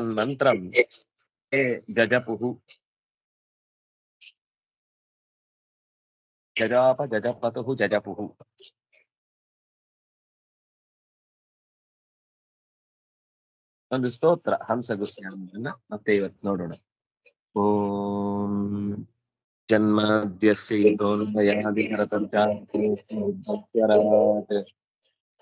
ಮಂತ್ರಂ ಹೇ ಗಜಪುಹು ಗಜಾಪ ಗಜಪತುಹು ಜಜಪುಹು ಒಂದು ಸ್ತೋತ್ರ ಹಂಸಗುಸ್ಯನ್ನ ಮತ್ತೆ ಇವತ್ತು ನೋಡೋಣ. ಓಂ ಜನ್ಮಾದ್ಯಸ್ಯ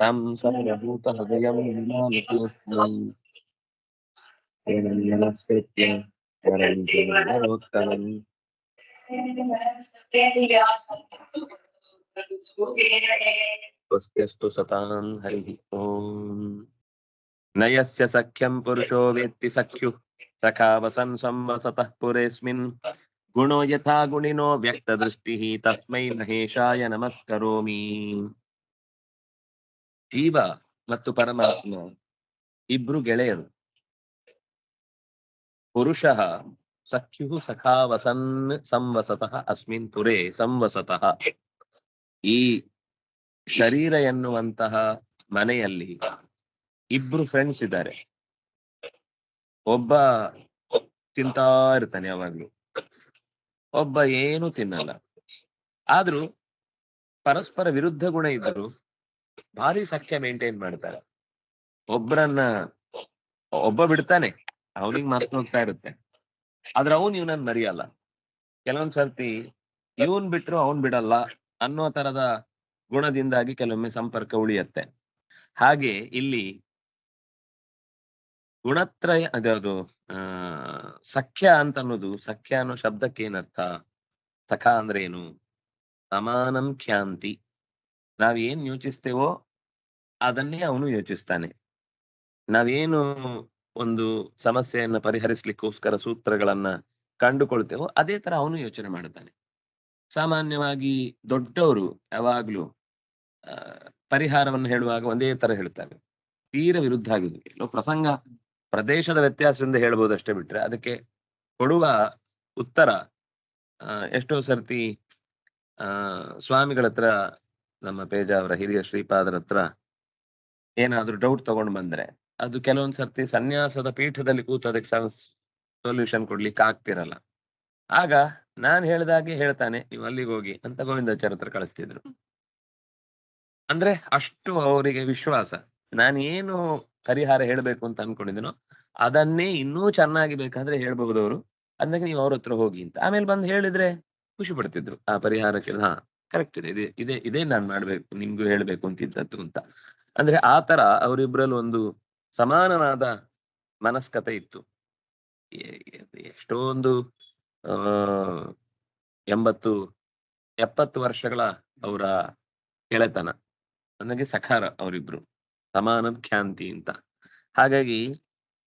तं सर्वभूतहृदयं विमानतोऽस्मि नमस्कृत्य वरं चेदोत्तमम् स्वस्त्यस्तु सतां हरिः ॐ न यस्य सख्यं पुरुषो वेत्ति सख्युः सखा वसन् संवसतः पुरेऽस्मिन् गुणो यथा गुणिनो व्यक्तदृष्टिः तस्मै महेशाय नमस्करोमि ಜೀವ ಮತ್ತು ಪರಮಾತ್ಮ ಇಬ್ರು ಗೆಳೆಯರು. ಪುರುಷ ಸಖ್ಯು ಸಖಾವಸನ್ ಸಂವಸತಃ ಅಸ್ಮಿನ್ ಪುರೇ ಸಂವಸತಃ. ಈ ಶರೀರ ಎನ್ನುವಂತಹ ಮನೆಯಲ್ಲಿ ಇಬ್ರು ಫ್ರೆಂಡ್ಸ್ ಇದ್ದಾರೆ. ಒಬ್ಬ ತಿಂತಾ ಇರ್ತಾನೆ ಯಾವಾಗ್ಲೂ. ಒಬ್ಬ ಏನು ತಿನ್ನಲ್ಲ. ಆದ್ರೂ ಪರಸ್ಪರ ವಿರುದ್ಧ ಗುಣ ಇದ್ದರು ಭಾರಿ ಸಖ್ಯ ಮೇಂಟೈನ್ ಮಾಡ್ತಾರೆ. ಒಬ್ರನ್ನ ಒಬ್ಬ ಬಿಡ್ತಾನೆ, ಅವನಿಗೆ ಮರ್ತು ಹೋಗ್ತಾ ಇರುತ್ತೆ. ಆದ್ರೆ ಅವನ್ ಇವನನ್ ಮರಿಯಲ್ಲ. ಕೆಲವೊಂದ್ ಸರ್ತಿ ಇವನ್ ಬಿಟ್ರು ಅವನ್ ಬಿಡಲ್ಲ ಅನ್ನೋ ತರದ ಗುಣದಿಂದಾಗಿ ಕೆಲವೊಮ್ಮೆ ಸಂಪರ್ಕ ಉಳಿಯತ್ತೆ. ಹಾಗೆ ಇಲ್ಲಿ ಗುಣತ್ರಯ ಅದ್ಯಾವುದು ಆ, ಸಖ್ಯ ಅಂತ ಅನ್ನೋದು ಸಖ್ಯ ಅನ್ನೋ ಶಬ್ದಕ್ಕೆ ಏನರ್ಥ ಸಖ ಅಂದ್ರೆ ಏನು? ಸಮಾನಂ ಖ್ಯಾಂತಿ. ನಾವ್ ಏನ್ ಯೋಚಿಸ್ತೇವೋ ಅದನ್ನೇ ಅವನು ಯೋಚಿಸ್ತಾನೆ ನಾವೇನು ಒಂದು ಸಮಸ್ಯೆಯನ್ನು ಪರಿಹರಿಸ್ಲಿಕ್ಕೋಸ್ಕರ ಸೂತ್ರಗಳನ್ನ ಕಂಡುಕೊಳ್ತೇವೋ ಅದೇ ತರ ಅವನು ಯೋಚನೆ ಮಾಡುತ್ತಾನೆ ಸಾಮಾನ್ಯವಾಗಿ ದೊಡ್ಡವರು ಯಾವಾಗ್ಲೂ ಪರಿಹಾರವನ್ನು ಹೇಳುವಾಗ ಒಂದೇ ತರ ಹೇಳ್ತಾರೆ ತೀರ ವಿರುದ್ಧ ಆಗಿದೆ ಕೆಲವು ಪ್ರಸಂಗ ಪ್ರದೇಶದ ವ್ಯತ್ಯಾಸದಿಂದ ಹೇಳ್ಬೋದು ಅಷ್ಟೇ ಬಿಟ್ರೆ ಅದಕ್ಕೆ ಕೊಡುವ ಉತ್ತರ ಎಷ್ಟೋ ಸರ್ತಿ ಸ್ವಾಮಿಗಳ ಹತ್ರ ನಮ್ಮ ಪೇಜ ಅವರ ಹಿರಿಯ ಶ್ರೀಪಾದರ ಹತ್ರ ಏನಾದ್ರೂ ಡೌಟ್ ತಗೊಂಡ್ ಬಂದ್ರೆ, ಅದು ಕೆಲವೊಂದ್ ಸರ್ತಿ ಸನ್ಯಾಸದ ಪೀಠದಲ್ಲಿ ಕೂತು ಅದಕ್ಕೆ ಸೊಲ್ಯೂಷನ್ ಕೊಡ್ಲಿಕ್ಕೆ ಆಗ್ತಿರಲ್ಲ. ಆಗ ನಾನ್ ಹೇಳ್ದಾಗೆ ಹೇಳ್ತಾನೆ, ನೀವು ಅಲ್ಲಿಗೆ ಹೋಗಿ ಅಂತ ಗೋವಿಂದಾಚಾರ್ಯ ಹತ್ರ ಕಳಿಸ್ತಿದ್ರು. ಅಂದ್ರೆ ಅಷ್ಟು ಅವರಿಗೆ ವಿಶ್ವಾಸ. ನಾನು ಏನು ಪರಿಹಾರ ಹೇಳ್ಬೇಕು ಅಂತ ಅನ್ಕೊಂಡಿದ್ದೀನೋ ಅದನ್ನೇ ಇನ್ನೂ ಚೆನ್ನಾಗಿ ಬೇಕಾದ್ರೆ ಹೇಳ್ಬಹುದು ಅವರು ಅಂದಾಗ ನೀವು ಅವ್ರ ಹತ್ರ ಹೋಗಿ ಅಂತ. ಆಮೇಲೆ ಬಂದು ಹೇಳಿದ್ರೆ ಖುಷಿ ಪಡ್ತಿದ್ರು. ಆ ಪರಿಹಾರಕ್ಕೆ, ಹಾ. ಕರೆಕ್ಟ್ ಇದೆ, ಇದೇ ಇದೇ ಇದೇ ನಾನ್ ಮಾಡ್ಬೇಕು, ನಿಮ್ಗೂ ಹೇಳ್ಬೇಕು ಅಂತಿದ್ದದ್ದು ಅಂತ. ಅಂದ್ರೆ ಆ ತರ ಅವರಿಬ್ರಲ್ಲಿ ಒಂದು ಸಮಾನವಾದ ಮನಸ್ಕತೆ ಇತ್ತು. ಎಷ್ಟೊಂದು, ಆ, ಎಂಬತ್ತು, ಎಪ್ಪತ್ತು ವರ್ಷಗಳ ಅವರ ಗೆಳೆತನ ನನಗೆ ಸಖಾರ ಅವರಿಬ್ರು. ಸಮಾನ ಖ್ಯಾಂತಿ ಅಂತ. ಹಾಗಾಗಿ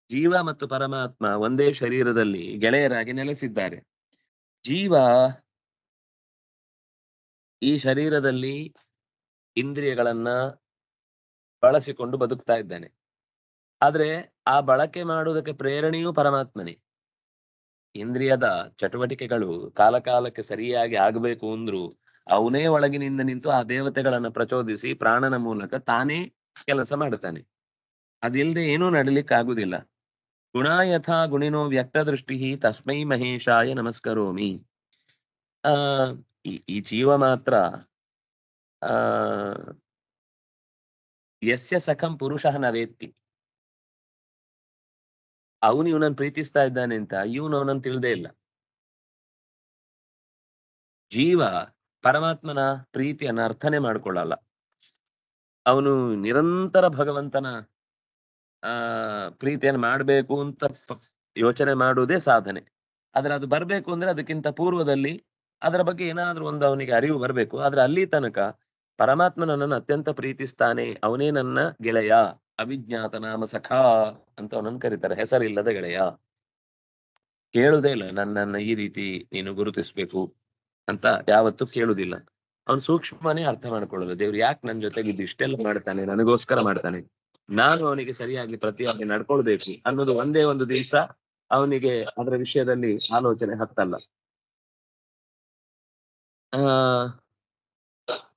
ಜೀವ ಮತ್ತು ಪರಮಾತ್ಮ ಒಂದೇ ಶರೀರದಲ್ಲಿ ಗೆಳೆಯರಾಗಿ ನೆಲೆಸಿದ್ದಾರೆ. ಜೀವ ಈ ಶರೀರದಲ್ಲಿ ಇಂದ್ರಿಯಗಳನ್ನ ಬಳಸಿಕೊಂಡು ಬದುಕ್ತಾ ಇದ್ದಾನೆ. ಆದ್ರೆ ಆ ಬಳಕೆ ಮಾಡುವುದಕ್ಕೆ ಪ್ರೇರಣೆಯೂ ಪರಮಾತ್ಮನೇ. ಇಂದ್ರಿಯದ ಚಟುವಟಿಕೆಗಳು ಕಾಲಕಾಲಕ್ಕೆ ಸರಿಯಾಗಿ ಆಗಬೇಕು ಅಂದ್ರು ಅವನೇ ಒಳಗಿನಿಂದ ನಿಂತು ಆ ದೇವತೆಗಳನ್ನ ಪ್ರಚೋದಿಸಿ ಪ್ರಾಣನ ಮೂಲಕ ತಾನೇ ಕೆಲಸ ಮಾಡುತ್ತಾನೆ ಅದಿಲ್ಲದೆ ಏನೂ ನಡಲಿಕ್ಕೆ ಆಗುದಿಲ್ಲ ಗುಣ ಯಥಾ ಗುಣಿನೋ ವ್ಯಕ್ತ ದೃಷ್ಟಿ ತಸ್ಮೈ ಮಹೇಶಾಯ ನಮಸ್ಕರೋಮಿ. ಆ ಈ ಜೀವ ಮಾತ್ರ ಯಸ್ಯ ಸಖಂ ಪುರುಷ ನವೇತ್ತಿ ಅವನು ಇವನನ್ನು ಪ್ರೀತಿಸ್ತಾ ಇದ್ದಾನೆ ಅಂತ, ಇವನು ಅವನನ್ನು ತಿಳಿದೇ ಇಲ್ಲ. ಜೀವ ಪರಮಾತ್ಮನ ಪ್ರೀತಿಯನ್ನ ಅರ್ಥನೆ ಮಾಡ್ಕೊಳ್ಳಲ್ಲ. ಅವನು ನಿರಂತರ ಭಗವಂತನ, ಆ, ಪ್ರೀತಿಯನ್ನು ಮಾಡಬೇಕು ಅಂತ ಯೋಚನೆ ಮಾಡುವುದೇ ಸಾಧನೆ. ಆದ್ರೆ ಅದು ಬರ್ಬೇಕು ಅಂದ್ರೆ ಅದಕ್ಕಿಂತ ಪೂರ್ವದಲ್ಲಿ ಅದರ ಬಗ್ಗೆ ಏನಾದ್ರೂ ಒಂದು ಅವನಿಗೆ ಅರಿವು ಬರಬೇಕು. ಆದ್ರೆ ಅಲ್ಲಿ ತನಕ ಪರಮಾತ್ಮ ನನ್ನನ್ನು ಅತ್ಯಂತ ಪ್ರೀತಿಸ್ತಾನೆ, ಅವನೇ ನನ್ನ ಗೆಳೆಯ, ಅವಿಜ್ಞಾತ ನಾಮ ಸಖಾ ಅಂತ ಅವನನ್ನು ಕರೀತಾರೆ. ಹೆಸರಿಲ್ಲದ ಗೆಳೆಯ. ಕೇಳುದೇ ಇಲ್ಲ ನನ್ನನ್ನ ಈ ರೀತಿ ನೀನು ಗುರುತಿಸ್ಬೇಕು ಅಂತ ಯಾವತ್ತೂ ಕೇಳುದಿಲ್ಲ. ಅವನು ಸೂಕ್ಷ್ಮನೇ ಅರ್ಥ ಮಾಡ್ಕೊಳ್ಳೋದು. ದೇವ್ರು ಯಾಕೆ ನನ್ನ ಜೊತೆಗೆ ಇದು ಇಷ್ಟೆಲ್ಲ ಮಾಡ್ತಾನೆ, ನನಗೋಸ್ಕರ ಮಾಡ್ತಾನೆ? ನಾನು ಅವನಿಗೆ ಸರಿಯಾಗಿ ಪ್ರತಿಯಾಗಿ ನಡ್ಕೊಳ್ಬೇಕು ಅನ್ನೋದು ಒಂದೇ ಒಂದು ದಿವಸ ಅವನಿಗೆ ಅದರ ವಿಷಯದಲ್ಲಿ ಆಲೋಚನೆ ಹತ್ತಲ್ಲ. ಆ,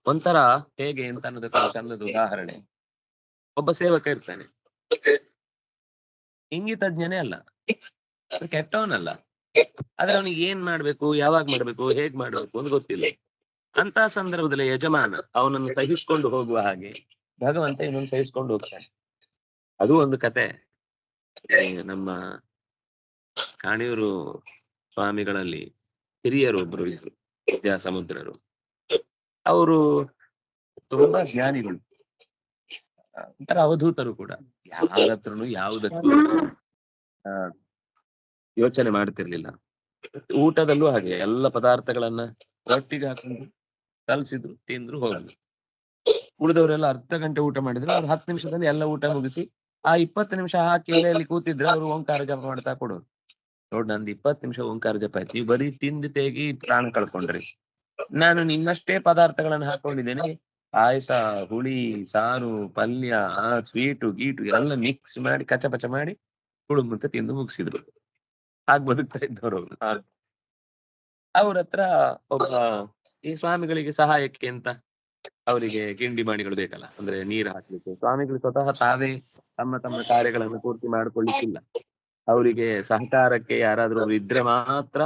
ಒಂಥರ ಹೇಗೆ ಅಂತ ಅನ್ನೋದಕ್ಕೆ ಚಂದದ ಉದಾಹರಣೆ. ಒಬ್ಬ ಸೇವಕ ಇರ್ತಾನೆ. ಇಂಗಿತಜ್ಞನೇ ಅಲ್ಲ. ಅದು ಕೆಟ್ಟವನಲ್ಲ. ಆದ್ರೆ ಅವನಿಗೆ ಏನ್ ಮಾಡ್ಬೇಕು, ಯಾವಾಗ ಮಾಡ್ಬೇಕು, ಹೇಗ್ ಮಾಡ್ಬೇಕು ಅಂತ ಗೊತ್ತಿಲ್ಲ. ಅಂತ ಸಂದರ್ಭದಲ್ಲಿ ಯಜಮಾನ ಅವನನ್ನು ಸಹಿಸ್ಕೊಂಡು ಹೋಗುವ ಹಾಗೆ ಭಗವಂತ ಇವನನ್ನು ಸಹಿಸ್ಕೊಂಡು ಹೋಗ್ತಾನೆ. ಅದು ಒಂದು ಕತೆ. ನಮ್ಮ ಕಾಣಿಯೂರು ಸ್ವಾಮಿಗಳಲ್ಲಿ ಹಿರಿಯರು ಒಬ್ರು ಇದ್ರು. ವಿದ್ಯಾಸಮುದ್ರರು ಅವರು ತುಂಬಾ ಜ್ಞಾನಿಗಳು. ಒಂಥರ ಅವಧೂತರು ಕೂಡ. ಯಾರ ಹತ್ರನು ಯಾವುದಕ್ಕೂ ಯೋಚನೆ ಮಾಡ್ತಿರ್ಲಿಲ್ಲ. ಊಟದಲ್ಲೂ ಹಾಗೆ, ಎಲ್ಲ ಪದಾರ್ಥಗಳನ್ನ ಒಟ್ಟಿಗೆ ಹಾಕೊಂಡು ಕಲಸಿದ್ರು, ತಿಂದ್ರು ಹೋಗಲ್ಲ ಉಳಿದವರೆಲ್ಲ ಅರ್ಧ ಗಂಟೆ ಊಟ ಮಾಡಿದ್ರು, ಅವ್ರು ಹತ್ತು ನಿಮಿಷದಲ್ಲಿ ಎಲ್ಲ ಊಟ ಮುಗಿಸಿ, ಆ ಇಪ್ಪತ್ತು ನಿಮಿಷ ಹಾಕಿ ಎಲೆಯಲ್ಲಿ ಕೂತಿದ್ರೆ ಅವ್ರು ಓಂಕಾರ ಜಪ ಮಾಡ್ತಾ ಕೊಡೋರು. ನೋಡ್ ನಂದು ಇಪ್ಪತ್ತು ನಿಮಿಷ ಓಂಕಾರ ಜಪ ಆಯ್ತು. ನೀವು ಬರೀ ತಿಂದು ತೇಗಿ ಪ್ರಾಣ ಕಳ್ಕೊಂಡ್ರಿ. ನಾನು ನಿನ್ನಷ್ಟೇ ಪದಾರ್ಥಗಳನ್ನ ಹಾಕೊಂಡಿದ್ದೇನೆ. ಪಾಯಸ ಹುಳಿ ಸಾರು ಪಲ್ಯ ಆ ಸ್ವೀಟು ಗೀಟು ಎಲ್ಲ ಮಿಕ್ಸ್ ಮಾಡಿ ಕಚಪಚ ಮಾಡಿ ಕುಡುಂಬ ತಿಂದು ಮುಗಿಸಿದ್ರು. ಹಾಗೆ ಬದುಕ್ತಾ ಇದ್ದವ್ರು ಅವ್ರು. ಅವ್ರ ಹತ್ರ ಒಬ್ಬ ಈ ಸ್ವಾಮಿಗಳಿಗೆ ಸಹಾಯಕ್ಕೆ ಅಂತ ಅವರಿಗೆ ಗಿಂಡಿ ಮಾಡಿಗಳು ಬೇಕಲ್ಲ. ಅಂದ್ರೆ ನೀರು ಹಾಕ್ಲಿಕ್ಕೆ. ಸ್ವಾಮಿಗಳು ಸ್ವತಃ ತಾವೇ ತಮ್ಮ ತಮ್ಮ ಕಾರ್ಯಗಳನ್ನು ಪೂರ್ತಿ ಮಾಡ್ಕೊಳ್ಳಿಕ್ಕಿಲ್ಲ. ಅವರಿಗೆ ಸಹಕಾರಕ್ಕೆ ಯಾರಾದ್ರೂ ಇದ್ರೆ ಮಾತ್ರ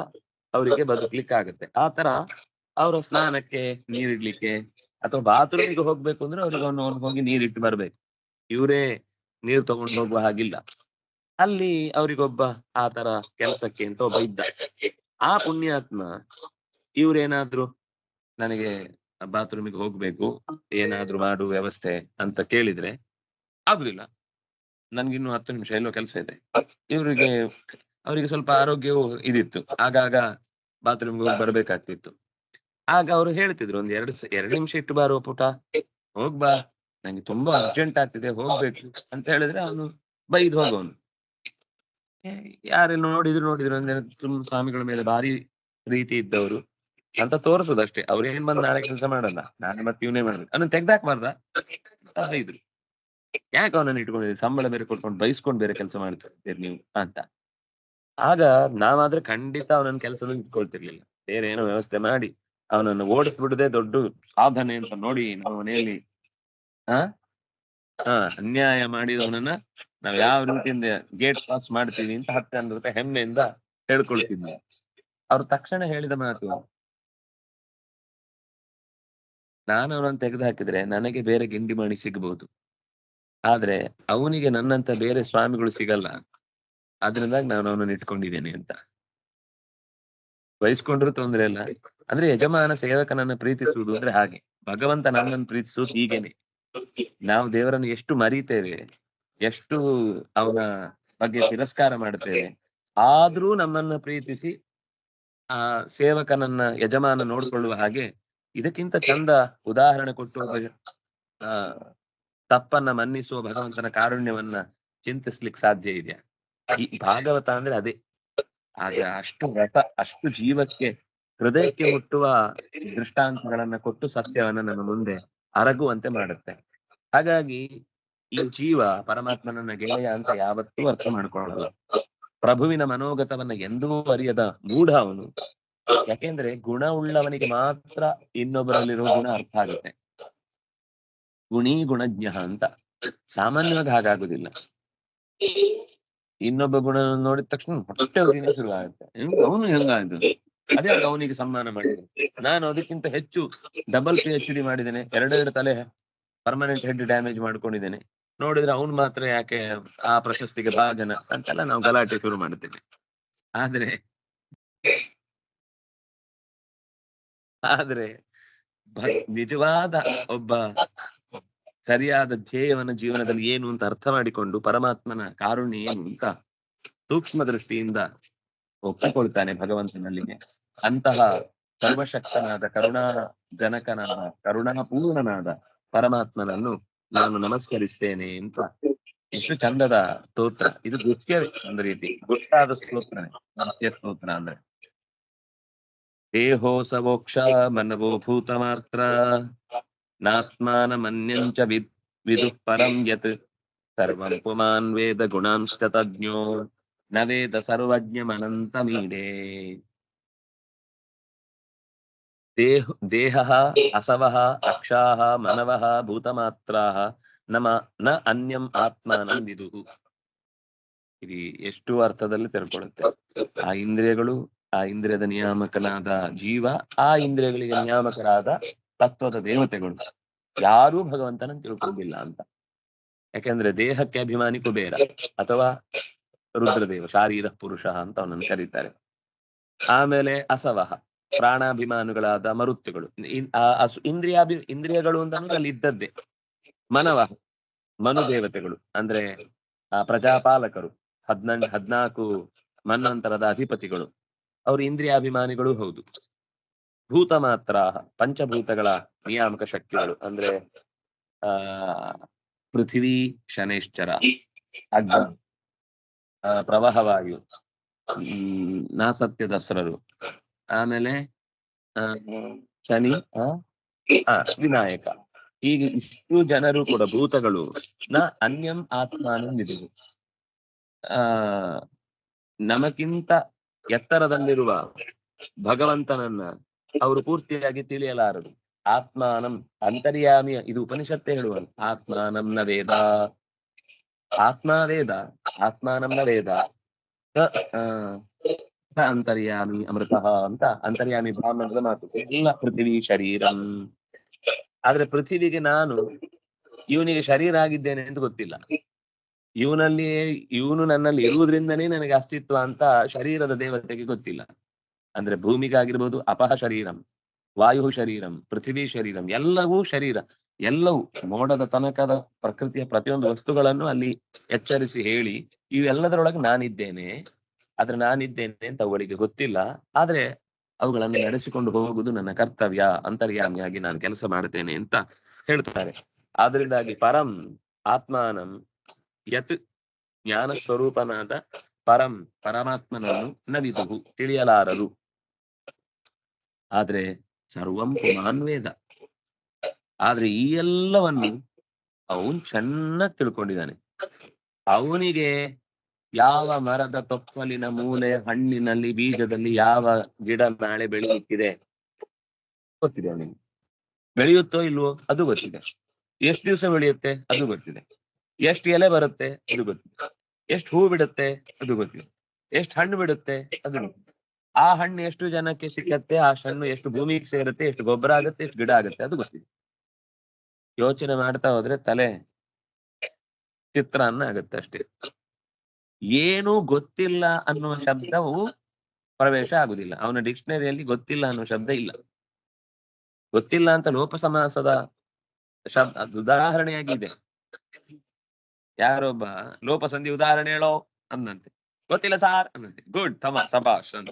ಅವರಿಗೆ ಬದುಕ್ಲಿಕ್ಕೆ ಆಗುತ್ತೆ ಆ ತರ ಅವರ ಸ್ನಾನಕ್ಕೆ ನೀರಿಡ್ಲಿಕ್ಕೆ ಅಥವಾ ಬಾತ್ರೂಮಿಗೆ ಹೋಗ್ಬೇಕು ಅಂದ್ರೆ ಅವ್ರಿಗೆ ಅವ್ನು ಹೋಗಿ ನೀರಿಟ್ಟು ಬರ್ಬೇಕು. ಇವರೇ ನೀರು ತಗೊಂಡು ಹೋಗುವ ಹಾಗಿಲ್ಲ. ಅಲ್ಲಿ ಅವರಿಗೊಬ್ಬ ಆ ತರ ಕೆಲಸಕ್ಕೆ ಅಂತ ಒಬ್ಬ ಇದ್ದ. ಆ ಪುಣ್ಯಾತ್ಮ ಇವ್ರೇನಾದ್ರು ನನಗೆ ಬಾತ್ರೂಮಿಗೆ ಹೋಗ್ಬೇಕು ಏನಾದ್ರು ಮಾಡು ವ್ಯವಸ್ಥೆ ಅಂತ ಕೇಳಿದ್ರೆ ಆಗುದಿಲ್ಲ. ನನ್ಗಿನ್ನು ಹತ್ತು ನಿಮಿಷ ಎಲ್ಲೋ ಕೆಲಸ ಇದೆ. ಇವರಿಗೆ ಅವರಿಗೆ ಸ್ವಲ್ಪ ಆರೋಗ್ಯವು ಇದಿತ್ತು. ಆಗಾಗ ಬಾತ್ರೂಮ್ಗೆ ಹೋಗಿ ಬರ್ಬೇಕಾಗ್ತಿತ್ತು. ಆಗ ಅವರು ಹೇಳ್ತಿದ್ರು ಒಂದ್ ಎರಡು ಎರಡು ನಿಮಿಷ ಇಟ್ಟು ಬಾರೋ ಪುಟ. ಹೋಗ್ಬಾ ನಂಗೆ ತುಂಬಾ ಅರ್ಜೆಂಟ್ ಆಗ್ತಿದೆ ಹೋಗ್ಬೇಕು ಅಂತ ಹೇಳಿದ್ರೆ ಅವನು ಬೈದು ಹೋಗೋನು ಯಾರೆಲ್ಲ ನೋಡಿದ್ರು ನೋಡಿದ್ರು ಅಂದ್ರೆ ತುಂಬ ಸ್ವಾಮಿಗಳ ಮೇಲೆ ಭಾರಿ ರೀತಿ ಇದ್ದವರು. ಅಂತ ತೋರಿಸೋದಷ್ಟೇ. ಅವ್ರು ಏನ್ ಬಂದ್ ನಾಳೆ ಕೆಲಸ ಮಾಡಲ್ಲ. ನಾನು ಮತ್ತೆ ಇವನೇ ಮಾಡ್ಬೇಕು. ಅದನ್ನ ತೆಗ್ದಾಕ್ಬಾರ್ದ? ಇದ್ರು. ಯಾಕೆ ಅವನನ್ನು ಇಟ್ಕೊಂಡಿದ್ದೀರಿ ಸಂಬಳ ಬೇರೆ ಕೊಟ್ಕೊಂಡು ಬೈಸ್ಕೊಂಡು ಬೇರೆ ಕೆಲಸ ಮಾಡ್ತಿರ್ತೀರಿ ನೀವು ಅಂತ. ಆಗ ನಾವಾದ್ರೆ ಖಂಡಿತ ಅವನನ್ನು ಕೆಲಸದಲ್ಲಿ ಇಟ್ಕೊಳ್ತಿರ್ಲಿಲ್ಲ. ಬೇರೆ ಏನೋ ವ್ಯವಸ್ಥೆ ಮಾಡಿ ಅವನನ್ನು ಓಡಿಸ್ಬಿಡದೆ ದೊಡ್ಡ ಸಾಧನೆ ಅಂತ ನೋಡಿ ನಾವು ಮನೆಯಲ್ಲಿ, ಆ? ಹಾ ಅನ್ಯಾಯ ಮಾಡಿದವನನ್ನ ನಾವ್ ಯಾವ ರೀತಿಯಿಂದ ಗೇಟ್ ಪಾಸ್ ಮಾಡ್ತೀವಿ ಅಂತ ಹತ್ತು ರೂಪಾಯಿ ಹೆಮ್ಮೆಯಿಂದ ಹೇಳ್ಕೊಳ್ತಿದ್ವಿ. ಅವ್ರು ತಕ್ಷಣ ಹೇಳಿದ ಮಾತು ನಾನು ಅವನನ್ನು ತೆಗೆದು ಹಾಕಿದ್ರೆ ನನಗೆ ಬೇರೆ ಗಿಂಡಿ ಮಾಡಿ ಸಿಗಬಹುದು ಆದ್ರೆ ಅವನಿಗೆ ನನ್ನಂತ ಬೇರೆ ಸ್ವಾಮಿಗಳು ಸಿಗಲ್ಲ. ಅದ್ರಿಂದಾಗಿ ನಾನು ಅವನನ್ನು ಇಟ್ಕೊಂಡಿದ್ದೇನೆ ಅಂತ. ವಹಿಸ್ಕೊಂಡ್ರು ತೊಂದ್ರೆ ಇಲ್ಲ. ಅಂದ್ರೆ ಯಜಮಾನ ಸೇವಕನನ್ನ ಪ್ರೀತಿಸುವುದು ಅಂದ್ರೆ ಹಾಗೆ. ಭಗವಂತ ನನ್ನನ್ನು ಪ್ರೀತಿಸುವುದು ಹೀಗೇನೆ. ನಾವು ದೇವರನ್ನು ಎಷ್ಟು ಮರೀತೇವೆ, ಎಷ್ಟು ಅವನ ಬಗ್ಗೆ ತಿರಸ್ಕಾರ ಮಾಡ್ತೇವೆ, ಆದ್ರೂ ನಮ್ಮನ್ನ ಪ್ರೀತಿಸಿ, ಆ ಸೇವಕನನ್ನ ಯಜಮಾನ ನೋಡ್ಕೊಳ್ಳುವ ಹಾಗೆ ಇದಕ್ಕಿಂತ ಚಂದ ಉದಾಹರಣೆ ಕೊಟ್ಟು ಆ ತಪ್ಪನ್ನ ಮನ್ನಿಸುವ ಭಗವಂತನ ಕಾರುಣ್ಯವನ್ನ ಚಿಂತಿಸ್ಲಿಕ್ಕೆ ಸಾಧ್ಯ ಇದೆಯಾ? ಈ ಭಾಗವತ ಅಂದ್ರೆ ಅದೇ. ಆಗ ಅಷ್ಟು ರಸ ಅಷ್ಟು ಜೀವಕ್ಕೆ ಹೃದಯಕ್ಕೆ ಮುಟ್ಟುವ ದೃಷ್ಟಾಂತಗಳನ್ನ ಕೊಟ್ಟು ಸತ್ಯವನ್ನ ನನ್ನ ಮುಂದೆ ಅರಗುವಂತೆ ಮಾಡುತ್ತೆ. ಹಾಗಾಗಿ ಈ ಜೀವ ಪರಮಾತ್ಮನನ್ನ ಗೆಳೆಯ ಅಂತ ಯಾವತ್ತೂ ಅರ್ಥ ಮಾಡ್ಕೊಳ್ಳಲ್ಲ. ಪ್ರಭುವಿನ ಮನೋಗತವನ್ನ ಎಂದೂ ಅರಿಯದ ಮೂಢ ಅವನು. ಯಾಕೆಂದ್ರೆ ಗುಣ ಉಳ್ಳವನಿಗೆ ಮಾತ್ರ ಇನ್ನೊಬ್ಬರಲ್ಲಿರೋ ಗುಣ ಅರ್ಥ ಆಗುತ್ತೆ. ಗುಣೀ ಗುಣಜ್ಞ ಅಂತ. ಸಾಮಾನ್ಯವಾಗಿ ಹಾಗಾಗುದಿಲ್ಲ. ಇನ್ನೊಬ್ಬ ಗುಣ ನೋಡಿದ ತಕ್ಷಣ ಹೊಟ್ಟೆ ಅವರಿಂದ ಶುರು ಆಗುತ್ತೆ ಅವನು ಹೆಂಗಾಯ್ತು ಅದೇ ಅವನಿಗೆ ಸಮ್ಮಾನ ಮಾಡಿದೆ. ನಾನು ಅದಕ್ಕಿಂತ ಹೆಚ್ಚು ಡಬಲ್ ಪಿ ಎಚ್ ಡಿ ಮಾಡಿದ್ದೇನೆ. ಎರಡೆರಡು ತಲೆ ಪರ್ಮನೆಂಟ್ ಹೆಡ್ ಡ್ಯಾಮೇಜ್ ಮಾಡ್ಕೊಂಡಿದ್ದೇನೆ. ನೋಡಿದ್ರೆ ಅವನು ಮಾತ್ರ ಯಾಕೆ ಆ ಪ್ರಶಸ್ತಿಗೆ ಭಾಜನ ಅಂತೆಲ್ಲ ನಾವು ಗಲಾಟೆ ಶುರು ಮಾಡುತ್ತೇವೆ. ಆದ್ರೆ ಆದ್ರೆ ನಿಜವಾದ ಒಬ್ಬ ಸರಿಯಾದ ಧ್ಯೇಯವನ್ನ ಜೀವನದಲ್ಲಿ ಏನು ಅಂತ ಅರ್ಥ ಮಾಡಿಕೊಂಡು ಪರಮಾತ್ಮನ ಕಾರುಣ್ಯ ಏನು ಅಂತ ಸೂಕ್ಷ್ಮ ದೃಷ್ಟಿಯಿಂದ ಒಪ್ಪಿಕೊಳ್ತಾನೆ ಭಗವಂತನಲ್ಲಿ. ಅಂತಹ ಸರ್ವಶಕ್ತನಾದ ಕರುಣಾ ಜನಕನಾದ ಕರುಣಾಪೂರ್ಣನಾದ ಪರಮಾತ್ಮನನ್ನು ನಾನು ನಮಸ್ಕರಿಸ್ತೇನೆ ಅಂತ ಎಷ್ಟು ಚಂದದ ಸ್ತೋತ್ರ. ಇದು ಗುಚ್ಯವೇ ಒಂದು ರೀತಿ. ಗುಟ್ಟಾದ ಸ್ತೋತ್ರನೇ ನೃತ್ಯ ಸ್ತೋತ್ರ ಅಂದ್ರೆ. ದೇಹೋ ಸವೋಕ್ಷ ಮನವೋ ಭೂತ ಮಾತ್ರ ನಾತ್ಮಾನ ಮನ್ಯಂಚ ವಿದ್ ವಿದು ಪರಂ ಯತ್ ಸರ್ವಂ ಪುಮಾನ್ ವೇದ ಗುಣಾಂಶ ತಜ್ಞೋ ನ ವೇದ ಸರ್ವಜ್ಞಮನಂತಮೀಡೇ ದೇಹ ದೇಹ ಅಸವಃ ಅಕ್ಷಾ ಮನವಃ ಭೂತಮಾತ್ರ ನಮ ನ ಅನ್ಯಂ ಆತ್ಮನ ಇದು ಎಷ್ಟು ಅರ್ಥದಲ್ಲಿ ತಿಳ್ಕೊಳ್ಳುತ್ತೆ? ಆ ಇಂದ್ರಿಯಗಳು, ಆ ಇಂದ್ರಿಯದ ನಿಯಾಮಕನಾದ ಜೀವ, ಆ ಇಂದ್ರಿಯಗಳಿಗೆ ನಿಯಾಮಕರಾದ ತತ್ವದ ದೇವತೆಗಳು. ಯಾರೂ ಭಗವಂತನ ತಿಳ್ಕೊಂಡಿಲ್ಲ ಅಂತ. ಯಾಕೆಂದ್ರೆ ದೇಹಕ್ಕೆ ಅಭಿಮಾನಿ ಕುಬೇರ ಅಥವಾ ರುದ್ರದೇವ, ಶಾರೀರ ಪುರುಷ ಅಂತ ಅವನನ್ನು ಕರೀತಾರೆ. ಆಮೇಲೆ ಅಸವಹ, ಪ್ರಾಣಾಭಿಮಾನಿಗಳಾದ ಅಸು, ಇಂದ್ರಿಯಾಭಿ, ಇಂದ್ರಿಯಗಳು ಅಂತ ಅಲ್ಲಿ ಇದ್ದದ್ದೇ. ಮನವ ಮನು ದೇವತೆಗಳು ಅಂದ್ರೆ, ಆ ಪ್ರಜಾಪಾಲಕರು ಹದ್ನೆಂಟು ಹದ್ನಾಲ್ಕು ಮನ್ವಂತರದ ಅಧಿಪತಿಗಳು. ಅವರು ಇಂದ್ರಿಯಾಭಿಮಾನಿಗಳು ಹೌದು. ಭೂತ ಮಾತ್ರ ಪಂಚಭೂತಗಳ ನಿಯಾಮಕ ಶಕ್ತಿಗಳು ಅಂದ್ರೆ, ಆ, ಪೃಥಿವಿ ಶನೇಶ್ಚರ, ಅಗ್ನಿ ಪ್ರವಾಹವಾಯು, ಹ್ಮ್ ನಾಸತ್ಯ ದಸರರು ಆಮೇಲೆ ಶನಿ ವಿನಾಯಕ. ಈಗ ಇಷ್ಟು ಜನರು ಕೂಡ ಭೂತಗಳು, ನ ಅನ್ಯಂ ಆತ್ಮಾನಂ ವಿದುವು ಆ, ನಮಗಿಂತ ಎತ್ತರದಲ್ಲಿರುವ ಭಗವಂತನನ್ನ ಅವರು ಪೂರ್ತಿಯಾಗಿ ತಿಳಿಯಲಾರರು. ಆತ್ಮಾನಂ ಅಂತರ್ಯಾಮಿ, ಇದು ಉಪನಿಷತ್ತೇ ಹೇಳುವ ಆತ್ಮಾನಂನ ವೇದ. ಆತ್ಮ ವೇದ. ಆತ್ಮಾನಂನ ವೇದ. ಅಂತರ್ಯಾಮಿ ಅಮೃತ ಅಂತ ಅಂತರ್ಯಾಮಿ ಬ್ರಾಹ್ಮಣದ ಮಾತು. ಎಲ್ಲ ಪೃಥ್ವಿ ಶರೀರಂ. ಆದ್ರೆ ಪೃಥ್ವಿಗೆ ನಾನು ಇವನಿಗೆ ಶರೀರ ಆಗಿದ್ದೇನೆ ಅಂತ ಗೊತ್ತಿಲ್ಲ. ಇವನಲ್ಲಿ, ಇವನು ನನ್ನಲ್ಲಿ ಇರುವುದರಿಂದನೇ ನನಗೆ ಅಸ್ತಿತ್ವ ಅಂತ ಶರೀರದ ದೇವತೆಗೆ ಗೊತ್ತಿಲ್ಲ. ಅಂದ್ರೆ ಭೂಮಿಗಾಗಿರ್ಬೋದು ಅಪಹ ಶರೀರಂ, ವಾಯು ಶರೀರಂ, ಪೃಥ್ವಿ ಶರೀರಂ, ಎಲ್ಲವೂ ಶರೀರ. ಎಲ್ಲವೂ ಮೋಡದ ತನಕದ ಪ್ರಕೃತಿಯ ಪ್ರತಿಯೊಂದು ವಸ್ತುಗಳನ್ನು ಅಲ್ಲಿ ಎಚ್ಚರಿಸಿ ಹೇಳಿ, ಇವೆಲ್ಲದರೊಳಗೆ ನಾನಿದ್ದೇನೆ, ಆದ್ರೆ ನಾನಿದ್ದೇನೆ ಅಂತ ಅವಳಿಗೆ ಗೊತ್ತಿಲ್ಲ. ಆದ್ರೆ ಅವುಗಳನ್ನು ನಡೆಸಿಕೊಂಡು ಹೋಗುವುದು ನನ್ನ ಕರ್ತವ್ಯ, ಅಂತರ್ಯಾಮಿಯಾಗಿ ನಾನು ಕೆಲಸ ಮಾಡುತ್ತೇನೆ ಅಂತ ಹೇಳ್ತಾರೆ. ಆದ್ರಿಂದಾಗಿ ಪರಂ ಆತ್ಮಾನಂ ಯತ್ ಜ್ಞಾನ ಸ್ವರೂಪನಾದ ಪರಂ ಪರಮಾತ್ಮನನ್ನು ನವಿದು ತಿಳಿಯಲಾರರು. ಆದ್ರೆ ಸರ್ವಂ ಪುಮಾನ್ ವೇದ. ಆದ್ರೆ ಈ ಎಲ್ಲವನ್ನು ಅವನ್ ಚೆನ್ನಾಗಿ ತಿಳ್ಕೊಂಡಿದ್ದಾನೆ. ಅವನಿಗೆ ಯಾವ ಮರದ ತೊಪ್ಪಲಿನ ಮೂಲೆ ಹಣ್ಣಿನಲ್ಲಿ ಬೀಜದಲ್ಲಿ ಯಾವ ಗಿಡ ನಾಳೆ ಬೆಳೆಯುತ್ತಿದೆ? ಗೊತ್ತಿದೆ ಅವನಿಗೆ. ಬೆಳೆಯುತ್ತೋ ಇಲ್ವೋ ಅದು ಗೊತ್ತಿದೆ. ಎಷ್ಟು ದಿವಸ ಬೆಳೆಯುತ್ತೆ? ಅದು ಗೊತ್ತಿದೆ. ಎಷ್ಟು ಎಲೆ ಬರುತ್ತೆ? ಅದು ಗೊತ್ತಿದೆ. ಎಷ್ಟು ಹೂ ಬಿಡುತ್ತೆ? ಅದು ಗೊತ್ತಿದೆ. ಎಷ್ಟು ಹಣ್ಣು ಬಿಡುತ್ತೆ? ಅದು ಗೊತ್ತಿದೆ. ಆ ಹಣ್ಣು ಎಷ್ಟು ಜನಕ್ಕೆ ಸಿಕ್ಕತ್ತೆ ಆ ಹಣ್ಣು ಎಷ್ಟು ಭೂಮಿಗೆ ಸೇರುತ್ತೆ, ಎಷ್ಟು ಗೊಬ್ಬರ ಆಗುತ್ತೆ, ಎಷ್ಟು ಗಿಡ ಆಗುತ್ತೆ ಅದು ಗೊತ್ತಿದೆ ಯೋಚನೆ ಮಾಡ್ತಾ ಹೋದ್ರೆ ತಲೆ ಚಿತ್ರಾನ್ನ ಆಗುತ್ತೆ ಅಷ್ಟೇ. ಏನು ಗೊತ್ತಿಲ್ಲ ಅನ್ನುವ ಶಬ್ದವು ಪ್ರವೇಶ ಆಗುದಿಲ್ಲ. ಅವನ ಡಿಕ್ಷನರಿಯಲ್ಲಿ ಗೊತ್ತಿಲ್ಲ ಅನ್ನೋ ಶಬ್ದ ಇಲ್ಲ. ಗೊತ್ತಿಲ್ಲ ಅಂತ ಲೋಪ ಸಮಾಸದ ಶಬ್ದ ಉದಾಹರಣೆಯಾಗಿದೆ ಯಾರೊಬ್ಬ ಲೋಪ ಸಂಧಿ ಉದಾಹರಣೆ ಹೇಳೋ ಅಂದಂತೆ ಗೊತ್ತಿಲ್ಲ ಸಾರ್ ಅನ್ನಂತೆ. ಗುಡ್, ತಮ, ಸಭಾಷ್ ಅಂತ.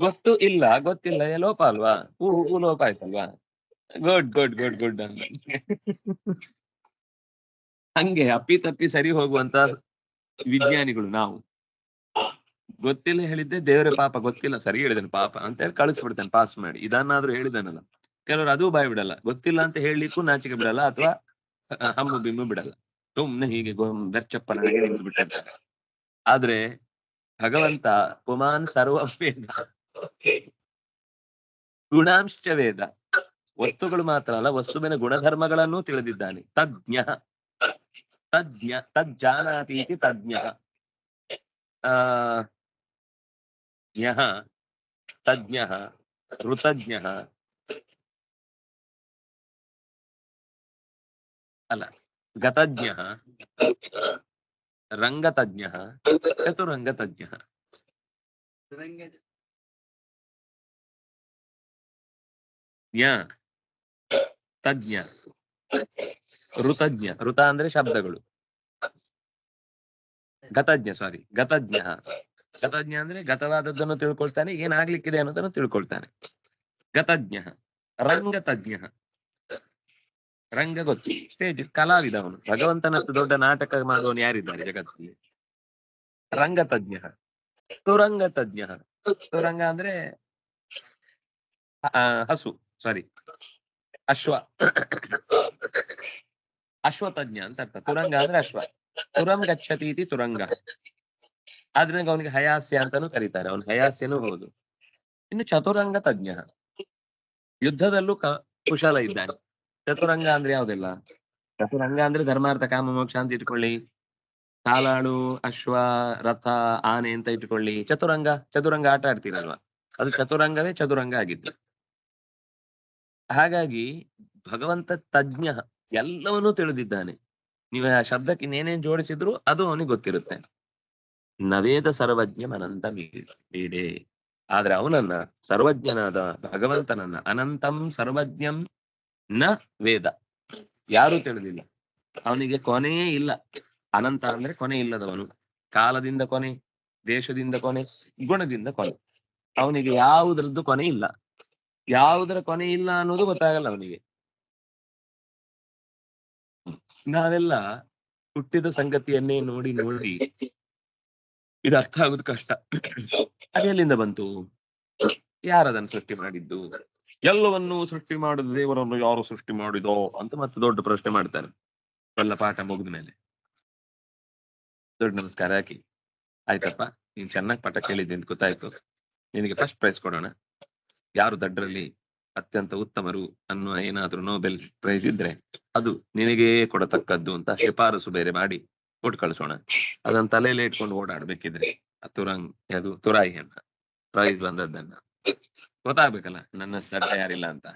ಗೊತ್ತು ಇಲ್ಲ, ಗೊತ್ತಿಲ್ಲ. ಲೋಪ ಅಲ್ವಾ? ಹೂ ಲೋಪ ಆಯ್ತಲ್ವಾ? ಗುಡ್ ಗುಡ್ ಗುಡ್ ಗುಡ್ ಅಂತ ಹಂಗೆ ಅಪ್ಪಿ ತಪ್ಪಿ ಸರಿ ಹೋಗುವಂತ ವಿಜ್ಞಾನಿಗಳು ನಾವು. ಗೊತ್ತಿಲ್ಲ ಹೇಳಿದ್ದೆ, ದೇವರ ಪಾಪ, ಗೊತ್ತಿಲ್ಲ. ಸರಿ ಹೇಳಿದಾನೆ ಪಾಪ ಅಂತ ಹೇಳಿ ಕಳಿಸ್ಬಿಡ್ತಾನೆ ಪಾಸ್ ಮಾಡಿ. ಇದನ್ನಾದ್ರೂ ಹೇಳಿದಾನಲ್ಲ ಕೆಲವರು ಅದು ಬಾಯ್ ಬಿಡಲ್ಲ. ಗೊತ್ತಿಲ್ಲ ಅಂತ ಹೇಳಲಿಕ್ಕೂ ನಾಚಿಕೆ ಬಿಡಲ್ಲ, ಅಥವಾ ಹಮ್ಮು, ಬಿಮ್ಮು ಬಿಡಲ್ಲ. ಸುಮ್ನೆ ಹೀಗೆ ಗೊ- ಬೆರ್ಚಪ್ಪನ ಹಾಗೆ ನಿಂತು ಬಿಟ್ಟಿರ್ತಾರೆ ಆದ್ರೆ ಭಗವಂತ ಪುಮಾನ್ ಸರ್ವ ವೇದ. ಗುಣಾಂಶ ವೇದ. ವಸ್ತುಗಳು ಮಾತ್ರ ಅಲ್ಲ ವಸ್ತುವಿನ ಗುಣಧರ್ಮಗಳನ್ನೂ ತಿಳಿದಿದ್ದಾನೆ. ತಜ್ಞ. ತಜ್ಞ. ತಜ್ಜಾನಾತೀತಿ ತಜ್ಞ. ಆ ಜ್ಞ. ತಜ್ಞ. ಋತಜ್ಞ. ಅಲ್ಲ. ಗತಜ್ಞಃ ರಂಗತಜ್ಞ ಚತುರಂಗತಜ್ಞ ಜ್ಞ ತಜ್ಞ ಋತಜ್ಞ ಋತ ಅಂದ್ರೆ ಶಬ್ದಗಳು. ಗತಜ್ಞ ಸಾರಿ ಗತಜ್ಞ. ಗತಜ್ಞ ಅಂದ್ರೆ ಗತವಾದದ್ದನ್ನು ತಿಳ್ಕೊಳ್ತಾನೆ ಏನಾಗ್ಲಿಕ್ಕಿದೆ ಅನ್ನೋದನ್ನು ತಿಳ್ಕೊಳ್ತಾನೆ. ಗತಜ್ಞ. ರಂಗತಜ್ಞ. ರಂಗ ಗೊತ್ತು. ಸ್ಟೇಜ್ ಕಲಾವಿದ ಅವನು ಭಗವಂತನಷ್ಟು ದೊಡ್ಡ ನಾಟಕ ಮಾಡುವವನು ಯಾರಿದ್ದಾರೆ ಜಗತ್ತಲ್ಲಿ? ರಂಗ ತಜ್ಞ. ತುರಂಗ ತಜ್ಞ. ತುರಂಗ ಅಂದ್ರೆ ಹಸು. ಸಾರಿ ಅಶ್ವ. ಅಶ್ವತಜ್ಞ ಅಂತ ಅರ್ಥ. ತುರಂಗ ಅಂದ್ರೆ ಅಶ್ವ. ತುರಂ ಇತಿ ತುರಂಗ. ಆದ್ರಿಂದ ಅವನಿಗೆ ಹಯಾಸ್ಯ ಅಂತಾನು ಕರೀತಾರೆ. ಅವನು ಹಯಾಸ್ಯನೂ ಹೌದು. ಇನ್ನು ಚತುರಂಗ ತಜ್ಞ. ಯುದ್ಧದಲ್ಲೂ ಕುಶಲ ಇದ್ದಾನೆ. ಚತುರಂಗ ಅಂದ್ರೆ ಯಾವ್ದೆಲ್ಲ? ಚತುರಂಗ ಅಂದ್ರೆ ಧರ್ಮಾರ್ಥ, ಕಾಮ, ಮೋಕ್ಷ ಅಂತ ಇಟ್ಕೊಳ್ಳಿ. ಕಾಲಾಳು, ಅಶ್ವ, ರಥ, ಆನೆ ಅಂತ ಇಟ್ಕೊಳ್ಳಿ. ಚತುರಂಗ ಚತುರಂಗ ಆಟ ಆಡ್ತೀರಲ್ವಾ? ಅದು ಚತುರಂಗವೇ ಚತುರಂಗ ಆಗಿತ್ತು ಹಾಗಾಗಿ ಭಗವಂತ ತಜ್ಞ ಎಲ್ಲವನ್ನೂ ತಿಳಿದಿದ್ದಾನೆ. ನೀವು ಆ ಶಬ್ದಕ್ಕೆ ಇನ್ನೇನೇನ್ ಜೋಡಿಸಿದ್ರು ಅದು ಅವನಿಗೆ ಗೊತ್ತಿರುತ್ತೆ. ನವೇದ ಸರ್ವಜ್ಞ ಅನಂತ ಬೇಡೆ ಆದ್ರೆ ಅವನನ್ನ ಸರ್ವಜ್ಞನಾದ ಭಗವಂತನನ್ನ ಅನಂತಂ ಸರ್ವಜ್ಞಂ ನ ವೇದ. ಯಾರು ತಿಳಿದಿಲ್ಲ. ಅವನಿಗೆ ಕೊನೆಯೇ ಇಲ್ಲ. ಅನಂತ ಅಂದ್ರೆ ಕೊನೆ ಇಲ್ಲದವನು. ಕಾಲದಿಂದ ಕೊನೆ, ದೇಶದಿಂದ ಕೊನೆ, ಗುಣದಿಂದ ಕೊನೆ. ಅವನಿಗೆ ಯಾವುದ್ರದ್ದು ಕೊನೆ ಇಲ್ಲ. ಯಾವುದರ ಕೊನೆ ಇಲ್ಲ ಅನ್ನೋದು ಗೊತ್ತಾಗಲ್ಲ ಅವನಿಗೆ. ನಾವೆಲ್ಲ ಹುಟ್ಟಿದ ಸಂಗತಿಯನ್ನೇ ನೋಡಿ ನೋಡಿ ಇದು ಅರ್ಥ ಆಗುದು ಕಷ್ಟ. ಅದೆಲ್ಲಿಂದ ಬಂತು? ಯಾರದನ್ನು ಸೃಷ್ಟಿ ಮಾಡಿದ್ದು? ಎಲ್ಲವನ್ನೂ ಸೃಷ್ಟಿ ಮಾಡಿದ ದೇವರನ್ನು ಯಾರು ಸೃಷ್ಟಿ ಮಾಡಿದೋ ಅಂತ ಮತ್ತೆ ದೊಡ್ಡ ಪ್ರಶ್ನೆ ಮಾಡ್ತಾನೆ. ಎಲ್ಲ ಪಾಠ ಮುಗಿದ ಮೇಲೆ. ದೊಡ್ಡ ನಮಸ್ಕಾರ ಹಾಕಿ ಆಯ್ತಪ್ಪ, ನೀನ್ ಚೆನ್ನಾಗಿ ಪಾಠ ಕೇಳಿದ್ದೆ ಅಂತ ಗೊತ್ತಾಯ್ತು. ನಿನಗೆ ಫಸ್ಟ್ ಪ್ರೈಸ್ ಕೊಡೋಣ. ಯಾರು ದಡ್ಡರಲ್ಲಿ ಅತ್ಯಂತ ಉತ್ತಮರು ಅನ್ನುವ ಏನಾದ್ರೂ ನೋಬೆಲ್ ಪ್ರೈಸ್ ಇದ್ರೆ ಅದು ನಿನಗೇ ಕೊಡತಕ್ಕದ್ದು ಅಂತ ಶಿಫಾರಸು ಬೇರೆ ಮಾಡಿ ಕೊಟ್ಟು ಕಳಿಸೋಣ ಅದನ್ನ ತಲೆಯಲ್ಲಿ ಇಟ್ಕೊಂಡು ಓಡಾಡ್ಬೇಕಿದ್ರೆ. ಅದು ತುರಾಯಿ ಅನ್ನ. ಪ್ರೈಸ್ ಬಂದದ್ದನ್ನ. ಗೊತ್ತಾಗ್ಬೇಕಲ್ಲ ನನ್ನ ತಡ್ಡ ಯಾರಿಲ್ಲ ಅಂತ.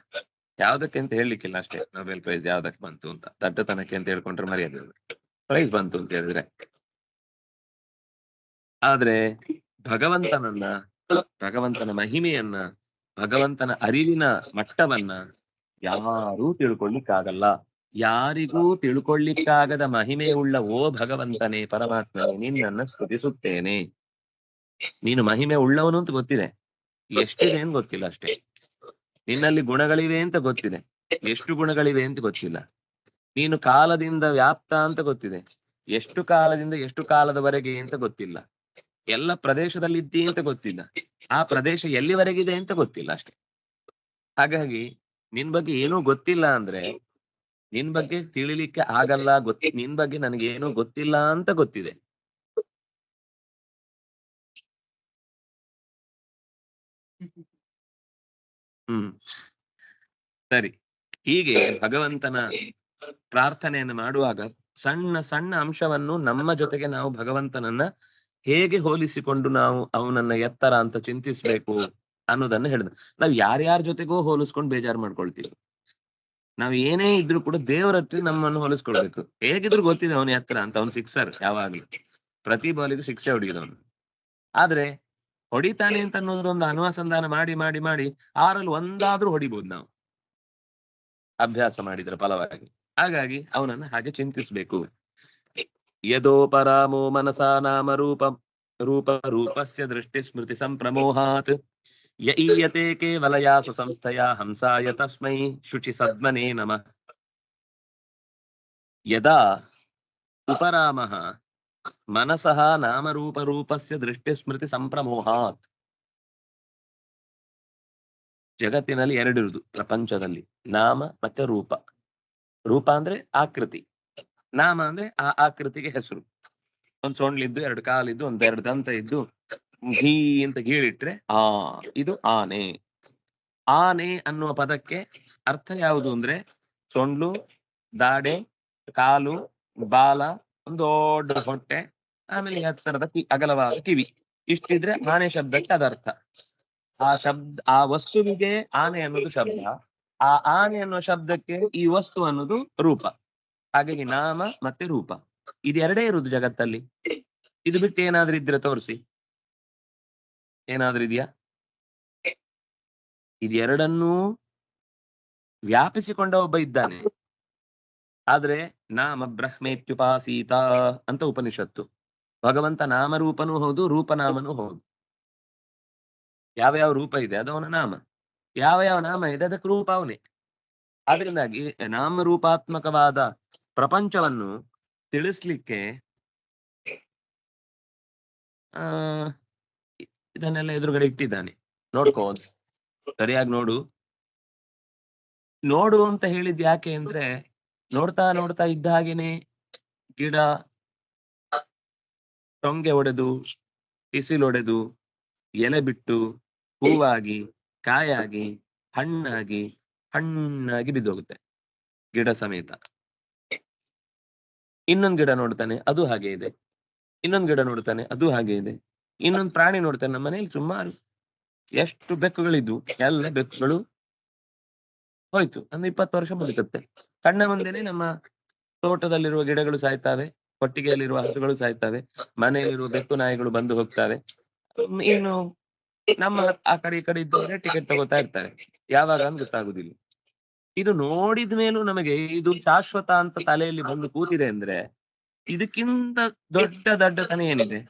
ಯಾವ್ದಕ್ಕೆ ಅಂತ ಹೇಳಲಿಕ್ಕಿಲ್ಲ ಅಷ್ಟೇ. ನೊಬೆಲ್ ಪ್ರೈಸ್ ಯಾವ್ದಕ್ಕೆ ಬಂತು ಅಂತ. ದಡ್ಡತನಕ್ಕೆ ಅಂತ ಹೇಳ್ಕೊಂಡ್ರೆ ಮರ್ಯಾದೆ ಪ್ರೈಸ್ ಬಂತು ಅಂತ ಹೇಳಿದ್ರೆ. ಆದ್ರೆ ಭಗವಂತನನ್ನ ಭಗವಂತನ ಮಹಿಮೆಯನ್ನ ಭಗವಂತನ ಅರಿವಿನ ಮಟ್ಟವನ್ನ ಯಾರೂ ತಿಳ್ಕೊಳ್ಳಿಕ್ಕಾಗಲ್ಲ. ಯಾರಿಗೂ ತಿಳ್ಕೊಳ್ಳಿಕ್ಕಾಗದ ಮಹಿಮೆಯುಳ್ಳ ಓ ಭಗವಂತನೇ ಪರಮಾತ್ಮನೇ ನಿನ್ನನ್ನು ಸ್ತುತಿಸುತ್ತೇನೆ. ನೀನು ಮಹಿಮೆ ಉಳ್ಳವನು ಅಂತ ಗೊತ್ತಿದೆ. ಎಷ್ಟಿದೆ ಅಂತ ಗೊತ್ತಿಲ್ಲ ಅಷ್ಟೇ. ನಿನ್ನಲ್ಲಿ ಗುಣಗಳಿವೆ ಅಂತ ಗೊತ್ತಿದೆ. ಎಷ್ಟು ಗುಣಗಳಿವೆ ಅಂತ ಗೊತ್ತಿಲ್ಲ. ನೀನು ಕಾಲದಿಂದ ವ್ಯಾಪ್ತ ಅಂತ ಗೊತ್ತಿದೆ. ಎಷ್ಟು ಕಾಲದಿಂದ ಎಷ್ಟು ಕಾಲದವರೆಗೆ ಅಂತ ಗೊತ್ತಿಲ್ಲ. ಎಲ್ಲ ಪ್ರದೇಶದಲ್ಲಿ ಇದ್ದೀ ಅಂತ ಗೊತ್ತಿಲ್ಲ. ಆ ಪ್ರದೇಶ ಎಲ್ಲಿವರೆಗಿದೆ ಅಂತ ಗೊತ್ತಿಲ್ಲ ಅಷ್ಟೇ. ಹಾಗಾಗಿ ನಿನ್ ಬಗ್ಗೆ ಏನೂ ಗೊತ್ತಿಲ್ಲ ಅಂದ್ರೆ ನಿನ್ ಬಗ್ಗೆ ತಿಳಿಲಿಕ್ಕೆ ಆಗಲ್ಲ ಗೊತ್ತಿ ನಿನ್ ಬಗ್ಗೆ ನನಗೆ ಏನೂ ಗೊತ್ತಿಲ್ಲ ಅಂತ ಗೊತ್ತಿದೆ. ಹ್ಮ್. ಸರಿ. ಹೀಗೆ ಭಗವಂತನ ಪ್ರಾರ್ಥನೆಯನ್ನು ಮಾಡುವಾಗ ಸಣ್ಣ ಸಣ್ಣ ಅಂಶವನ್ನು ನಮ್ಮ ಜೊತೆಗೆ ನಾವು ಭಗವಂತನನ್ನ ಹೇಗೆ ಹೋಲಿಸಿಕೊಂಡು ನಾವು ಅವನನ್ನ ಎತ್ತರ ಅಂತ ಚಿಂತಿಸ್ಬೇಕು ಅನ್ನೋದನ್ನ ಹೇಳಿದ. ನಾವ್ ಯಾರ್ಯಾರ ಜೊತೆಗೂ ಹೋಲಿಸ್ಕೊಂಡು ಬೇಜಾರು ಮಾಡ್ಕೊಳ್ತೀವಿ. ನಾವ್ ಏನೇ ಇದ್ರು ಕೂಡ ದೇವರ ಹತ್ರ ನಮ್ಮನ್ನು ಹೋಲಿಸ್ಕೊಳ್ಬೇಕು. ಹೇಗಿದ್ರು ಗೊತ್ತಿದೆ ಅವನ ಎತ್ತರ ಅಂತ ಅವ್ನು ಸಿಕ್ಸರ್ ಯಾವಾಗ್ಲೂ. ಪ್ರತಿ ಬಾಲಿಗೂ ಶಿಕ್ಷೆ ಹೊಡಿಯೋದವನು ಆದ್ರೆ ಹೊಡಿತಾನೆ ಅಂತ ಅನ್ನೋದೊಂದು ಅನುಸಂಧಾನ ಮಾಡಿ ಮಾಡಿ ಮಾಡಿ ಆರಲ್ಲಿ ಒಂದಾದ್ರೂ ಹೊಡಿಬಹುದು ನಾವು. ಅಭ್ಯಾಸ ಮಾಡಿದ್ರೆ ಫಲವಾಗಿ. ಹಾಗಾಗಿ ಅವನನ್ನ ಹಾಗೆ ಚಿಂತಿಸ್ಬೇಕು. ಯದೋಪರಾಮೋ ಮನಸಾ ನಾಮ ರೂಪ ರೂಪ ರೂಪಸ್ಯ ದೃಷ್ಟಿ ಸ್ಮೃತಿ ಸಂಪ್ರಮೋಹಾತ್. ಯೀಯತೆ ಕೇವಲಯಾ ಸಂಸ್ಥೆಯ ಹಂಸಾಯ ತಸ್ಮೈ ಶುಚಿ ಸದ್ಮನೇ ನಮಃ. ಯದಾ ಉಪರಾಮಃ ಮನಸಃ ನಾಮರೂಪ ರೂಪಸ್ಯ ದೃಷ್ಟಿ ಸ್ಮೃತಿ ಸಂಪ್ರಮೋಹಾತ್ ಜಗತ್ತಿನಲ್ಲಿ ಎರಡಿರುದು ಪ್ರಪಂಚದಲ್ಲಿ. ನಾಮ ಮತ್ತೆ ರೂಪ. ರೂಪ ಅಂದ್ರೆ ಆಕೃತಿ. ನಾಮ ಅಂದ್ರೆ ಆ ಆಕೃತಿಗೆ ಹೆಸರು. ಒಂದ್ ಸೊಂಡ್ಲಿದ್ದು, ಎರಡು ಕಾಲಿದ್ದು, ಒಂದ್ ಎರಡು ದಂತ ಇದ್ದು ಘೀ ಅಂತ ಗೀಳಿಟ್ರೆ ಆ, ಇದು ಆನೆ. ಆನೆ ಅನ್ನುವ ಪದಕ್ಕೆ ಅರ್ಥ ಯಾವುದು ಅಂದ್ರೆ ಸೊಂಡ್ಲು, ದಾಡೆ, ಕಾಲು, ಬಾಲ ಒಂದು ದೊಡ್ಡ ಹೊಟ್ಟೆ, ಆಮೇಲೆ ಎತ್ತರದ ಕಿ, ಅಗಲವಾದ ಕಿವಿ. ಇಷ್ಟಿದ್ರೆ ಆನೆ ಶಬ್ದಕ್ಕೆ ಅದರ್ಥ ಆ ಶಬ್ದ, ಆ ವಸ್ತುವಿಗೆ ಆನೆ ಅನ್ನೋದು ಶಬ್ದ. ಆ ಆನೆ ಅನ್ನೋ ಶಬ್ದಕ್ಕೆ ಈ ವಸ್ತು ಅನ್ನೋದು ರೂಪ. ಹಾಗಾಗಿ ನಾಮ ಮತ್ತೆ ರೂಪ. ಇದೆರಡೇ ಇರುದು ಜಗತ್ತಲ್ಲಿ. ಇದು ಬಿಟ್ಟು ಏನಾದ್ರೂ ಇದ್ರೆ ತೋರಿಸಿ. ಏನಾದ್ರೂ ಇದೆಯಾ? ಇದೆರಡನ್ನೂ ವ್ಯಾಪಿಸಿಕೊಂಡ ಒಬ್ಬ ಇದ್ದಾನೆ. ಆದ್ರೆ ನಾಮ ಬ್ರಹ್ಮೇತ್ಯುಪಾಸೀತ ಅಂತ ಉಪನಿಷತ್ತು. ಭಗವಂತ ನಾಮರೂಪನೂ ಹೌದು, ರೂಪನಾಮನೂ ಹೌದು. ಯಾವ ಯಾವ ರೂಪ ಇದೆ ಅದು ಅವನ ನಾಮ. ಯಾವ ಯಾವ ನಾಮ ಇದೆ ಅದಕ್ಕೆ ರೂಪ ಅವನೇ. ಆದ್ರಿಂದಾಗಿ ನಾಮರೂಪಾತ್ಮಕವಾದ ಪ್ರಪಂಚವನ್ನು ತಿಳಿಸ್ಲಿಕ್ಕೆ ಆ, ಇದನ್ನೆಲ್ಲ ಎದುರುಗಡೆ ಇಟ್ಟಿದ್ದಾನೆ. ನೋಡ್ಕೋ. ಸರಿಯಾಗಿ ನೋಡು. ನೋಡು ಅಂತ ಹೇಳಿದ್ ಯಾಕೆ ಅಂದ್ರೆ ನೋಡ್ತಾ ನೋಡ್ತಾ ಇದ್ದ ಹಾಗೇನೆ ಗಿಡ ಟೊಂಗೆ ಒಡೆದು ಬಿಸಿಲೊಡೆದು ಎಲೆ ಬಿಟ್ಟು ಹೂವಾಗಿ ಕಾಯಾಗಿ ಹಣ್ಣಾಗಿ ಹಣ್ಣಾಗಿ ಬಿದ್ದೋಗುತ್ತೆ ಗಿಡ ಸಮೇತ. ಇನ್ನೊಂದ್ ಗಿಡ ನೋಡ್ತಾನೆ ಅದು ಹಾಗೆ ಇದೆ. ಇನ್ನೊಂದ್ ಗಿಡ ನೋಡ್ತಾನೆ ಅದು ಹಾಗೆ ಇದೆ. ಇನ್ನೊಂದ್ ಪ್ರಾಣಿ ನೋಡ್ತಾನೆ ನಮ್ಮ ಮನೇಲಿ ಸುಮಾರು ಎಷ್ಟು ಬೆಕ್ಕುಗಳಿದ್ವು ಎಲ್ಲ ಬೆಕ್ಕುಗಳು ಹೋಯ್ತು. ಅಂದ್ರೆ ಇಪ್ಪತ್ತು ವರ್ಷ ಬದುಕುತ್ತೆ ಕಣ್ಣ ಮುಂದೆನೆ ನಮ್ಮ ತೋಟದಲ್ಲಿರುವ ಗಿಡಗಳು ಸಾಯ್ತಾವೆ, ಕೊಟ್ಟಿಗೆಯಲ್ಲಿರುವ ಹಸುಗಳು ಸಾಯ್ತಾವೆ, ಮನೆಯಲ್ಲಿರುವ ಬೆಕ್ಕು ನಾಯಿಗಳು ಬಂದು ಹೋಗ್ತವೆ. ಇನ್ನು ನಮ್ಮ ಆ ಕಡೆ ಈ ಕಡೆ ಇದ್ದವರೇ ಟಿಕೆಟ್ ತಗೋತಾ ಇರ್ತಾರೆ. ಯಾವಾಗ ಅಂತ ಗೊತ್ತಾಗುದಿಲ್ಲ. ಇದು ನೋಡಿದ ಮೇಲೂ ನಮಗೆ ಇದು ಶಾಶ್ವತ ಅಂತ ತಲೆಯಲ್ಲಿ ಬಂದು ಕೂತಿದೆ ಅಂದ್ರೆ ಇದಕ್ಕಿಂತ ದೊಡ್ಡ ದಡ್ಡತನ ಏನಿದೆ?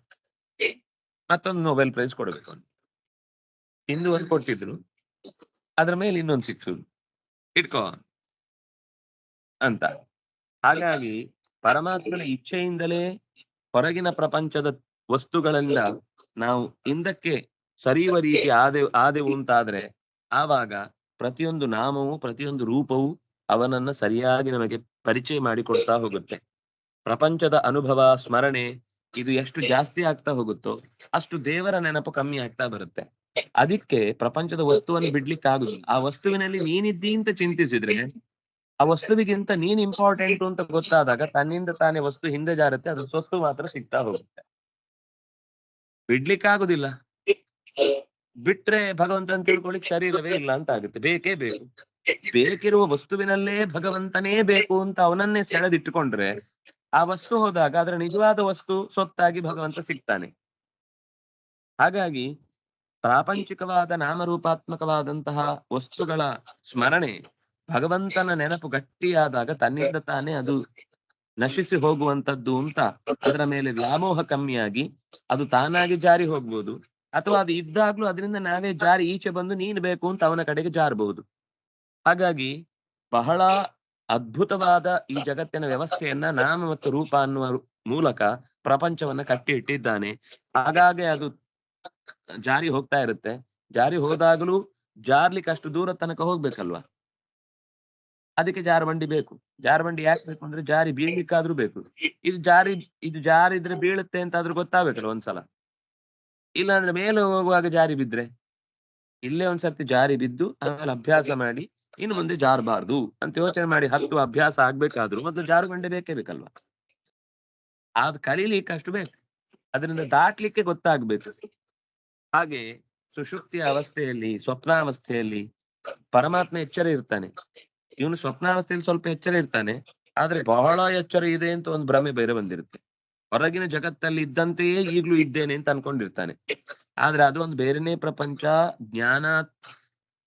ಮತ್ತೊಂದು ನೊಬೆಲ್ ಪ್ರೈಸ್ ಕೊಡಬೇಕು ಅಂತ. ಹಿಂದೂ ಒಂದು ಕೊಟ್ಟಿದ್ರು. ಅದ್ರ ಮೇಲೆ ಇನ್ನೊಂದು ಸಿಕ್ತು ಇಟ್ಕೋ. ಅಂತ. ಹಾಗಾಗಿ ಪರಮಾತ್ಮನ ಇಚ್ಛೆಯಿಂದಲೇ ಹೊರಗಿನ ಪ್ರಪಂಚದ ವಸ್ತುಗಳೆಲ್ಲ ನಾವು ಹಿಂದಕ್ಕೆ ಸರಿಯುವ ರೀತಿ ಆದೆ ಆದೆವು ಅಂತಾದ್ರೆ ಆವಾಗ ಪ್ರತಿಯೊಂದು ನಾಮವು, ಪ್ರತಿಯೊಂದು ರೂಪವು ಅವನನ್ನ ಸರಿಯಾಗಿ ನಮಗೆ ಪರಿಚಯ ಮಾಡಿಕೊಡ್ತಾ ಹೋಗುತ್ತೆ. ಪ್ರಪಂಚದ ಅನುಭವ, ಸ್ಮರಣೆ ಇದು ಎಷ್ಟು ಜಾಸ್ತಿ ಆಗ್ತಾ ಹೋಗುತ್ತೋ ಅಷ್ಟು ದೇವರ ನೆನಪು ಕಮ್ಮಿ ಆಗ್ತಾ ಬರುತ್ತೆ. ಅದಕ್ಕೆ ಪ್ರಪಂಚದ ವಸ್ತುವನ್ನು ಬಿಡ್ಲಿಕ್ಕೆ ಆಗುದಿಲ್ಲ ಆ ವಸ್ತುವಿನಲ್ಲಿ ನೀನಿದ್ದೀ ಅಂತ ಚಿಂತಿಸಿದ್ರೆ ಆ ವಸ್ತುವಿಗಿಂತ ನೀನ್ ಇಂಪಾರ್ಟೆಂಟ್ ಅಂತ ಗೊತ್ತಾದಾಗ ತನ್ನಿಂದ ತಾನೇ ವಸ್ತು ಹಿಂದೆ ಜಾರುತ್ತೆ, ಅದು ಸ್ವತ್ತು ಮಾತ್ರ ಸಿಗ್ತಾ ಹೋಗುತ್ತೆ. ಬಿಡ್ಲಿಕ್ಕೆ ಆಗುದಿಲ್ಲ ಬಿಟ್ರೆ ಅಂತ ತಿಳ್ಕೊಳಿಕ್ ಶರೀರವೇ ಇಲ್ಲ ಅಂತ ಆಗುತ್ತೆ. ಬೇಕೇ ಬೇಕು. ಬೇಕಿರುವ ವಸ್ತುವಿನಲ್ಲೇ ಭಗವಂತನೇ ಬೇಕು ಅಂತ ಅವನನ್ನೇ ಸೆಳೆದಿಟ್ಟುಕೊಂಡ್ರೆ, ಆ ವಸ್ತು ಹೋದಾಗ ಅದರ ನಿಜವಾದ ವಸ್ತು ಸೊತ್ತಾಗಿ ಭಗವಂತ ಸಿಗ್ತಾನೆ. ಹಾಗಾಗಿ ಪ್ರಾಪಂಚಿಕವಾದ ನಾಮರೂಪಾತ್ಮಕವಾದಂತಹ ವಸ್ತುಗಳ ಸ್ಮರಣೆ ಭಗವಂತನ ನೆನಪು ಗಟ್ಟಿಯಾದಾಗ ತನ್ನಿಂದ ತಾನೇ ಅದು ನಶಿಸಿ ಹೋಗುವಂತದ್ದು ಅಂತ ಅದರ ಮೇಲೆ ವ್ಯಾಮೋಹ ಕಮ್ಮಿಯಾಗಿ ಅದು ತಾನಾಗಿ ಜಾರಿ ಹೋಗ್ಬೋದು. ಅಥವಾ ಅದು ಇದ್ದಾಗ್ಲೂ ಅದರಿಂದ ನಾವೇ ಜಾರಿ ಈಚೆ ಬಂದು ನೀನ್ ಬೇಕು ಅಂತ ಅವನ ಕಡೆಗೆ ಜಾರಬಹುದು. ಹಾಗಾಗಿ ಬಹಳ ಅದ್ಭುತವಾದ ಈ ಜಗತ್ತಿನ ವ್ಯವಸ್ಥೆಯನ್ನ ನಾಮ ಮತ್ತು ರೂಪ ಅನ್ನುವ ಮೂಲಕ ಪ್ರಪಂಚವನ್ನ ಕಟ್ಟಿ ಇಟ್ಟಿದ್ದಾನೆ. ಹಾಗಾಗಿ ಅದು ಜಾರಿ ಹೋಗ್ತಾ ಇರುತ್ತೆ. ಜಾರಿ ಹೋದಾಗಲೂ ಜಾರ್ಲಿಕ್ಕೆ ಅಷ್ಟು ದೂರ ತನಕ ಹೋಗ್ಬೇಕಲ್ವಾ? ಅದಕ್ಕೆ ಜಾರಬಂಡಿ ಬೇಕು. ಜಾರಬಂಡಿ ಯಾಕೆ ಬೇಕು ಅಂದ್ರೆ ಜಾರಿ ಬೀಳ್ಲಿಕ್ಕಾದ್ರೂ ಬೇಕು. ಇದು ಜಾರಿ, ಇದು ಜಾರಿದ್ರೆ ಬೀಳುತ್ತೆ ಅಂತ ಆದ್ರೂ ಗೊತ್ತಾಗ್ಬೇಕಲ್ಲ ಒಂದ್ಸಲ. ಇಲ್ಲಾಂದ್ರೆ ಮೇಲೆ ಹೋಗುವಾಗ ಜಾರಿ ಬಿದ್ರೆ? ಇಲ್ಲೇ ಒಂದ್ಸರ್ತಿ ಜಾರಿ ಬಿದ್ದು ಆಮೇಲೆ ಅಭ್ಯಾಸ ಮಾಡಿ, ಇನ್ನು ಮುಂದೆ ಜಾರಬಾರ್ದು ಅಂತ ಯೋಚನೆ ಮಾಡಿ ಹತ್ತು ಅಭ್ಯಾಸ ಆಗ್ಬೇಕಾದ್ರು ಮೊದಲು ಜಾರುಬಂಡೆ ಬೇಕೇ ಬೇಕಲ್ವಾ? ಅದ್ ಕಲೀಲಿಕ್ಕೆ ಅಷ್ಟು ಬೇಕು. ಅದರಿಂದ ದಾಟ್ಲಿಕ್ಕೆ ಗೊತ್ತಾಗ್ಬೇಕು. ಹಾಗೆ ಸುಶುಕ್ತಿಯ ಅವಸ್ಥೆಯಲ್ಲಿ, ಸ್ವಪ್ನಾವಸ್ಥೆಯಲ್ಲಿ ಪರಮಾತ್ಮ ಎಚ್ಚರ ಇರ್ತಾನೆ. ಇವನು ಸ್ವಪ್ನಾವಸ್ಥೆಯಲ್ಲಿ ಸ್ವಲ್ಪ ಎಚ್ಚರ ಇರ್ತಾನೆ, ಆದ್ರೆ ಬಹಳ ಎಚ್ಚರ ಇದೆ ಅಂತ ಒಂದು ಭ್ರಮೆ ಬೇರೆ ಬಂದಿರುತ್ತೆ. ಹೊರಗಿನ ಜಗತ್ತಲ್ಲಿ ಇದ್ದಂತೆಯೇ ಈಗ್ಲೂ ಇದ್ದೇನೆ ಅಂತ ಅನ್ಕೊಂಡಿರ್ತಾನೆ. ಆದ್ರೆ ಅದು ಒಂದು ಬೇರೆನೇ ಪ್ರಪಂಚ, ಜ್ಞಾನ,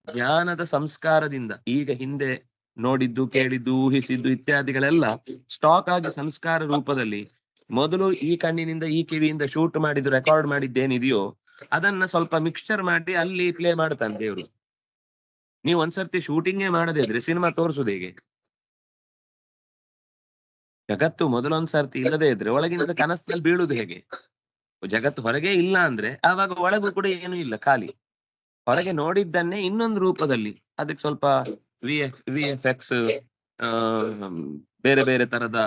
ಜ್ಞಾನದ ಸಂಸ್ಕಾರದಿಂದ. ಈಗ ಹಿಂದೆ ನೋಡಿದ್ದು, ಕೇಳಿದ್ದು, ಊಹಿಸಿದ್ದು ಇತ್ಯಾದಿಗಳೆಲ್ಲ ಸ್ಟಾಕ್ ಆಗಿ ಸಂಸ್ಕಾರ ರೂಪದಲ್ಲಿ ಮೊದಲು ಈ ಕಣ್ಣಿನಿಂದ, ಈ ಕಿವಿಯಿಂದ ಶೂಟ್ ಮಾಡಿದ್ದು ರೆಕಾರ್ಡ್ ಮಾಡಿದ್ದೇನಿದೆಯೋ, ಅದನ್ನ ಸ್ವಲ್ಪ ಮಿಕ್ಸ್ಚರ್ ಮಾಡಿ ಅಲ್ಲಿ ಪ್ಲೇ ಮಾಡ್ತಾನೆ ದೇವ್ರು. ನೀವು ಒಂದ್ಸರ್ತಿ ಶೂಟಿಂಗೇ ಮಾಡದೇ ಇದ್ರೆ ಸಿನಿಮಾ ತೋರಿಸುದು ಹೇಗೆ? ಜಗತ್ತು ಮೊದಲೊಂದ್ ಸರ್ತಿ ಇಲ್ಲದೆ ಇದ್ರೆ ಒಳಗಿನ ಕನಸಿನಲ್ಲಿ ಬೀಳುದು ಹೇಗೆ? ಜಗತ್ತು ಹೊರಗೆ ಇಲ್ಲ ಅಂದ್ರೆ ಆವಾಗ ಒಳಗೂ ಕೂಡ ಏನು ಇಲ್ಲ ಖಾಲಿ. ಹೊರಗೆ ನೋಡಿದ್ದನ್ನೇ ಇನ್ನೊಂದು ರೂಪದಲ್ಲಿ. ಅದಕ್ಕೆ ಸ್ವಲ್ಪ V F V F X ಬೇರೆ ಬೇರೆ ತರದ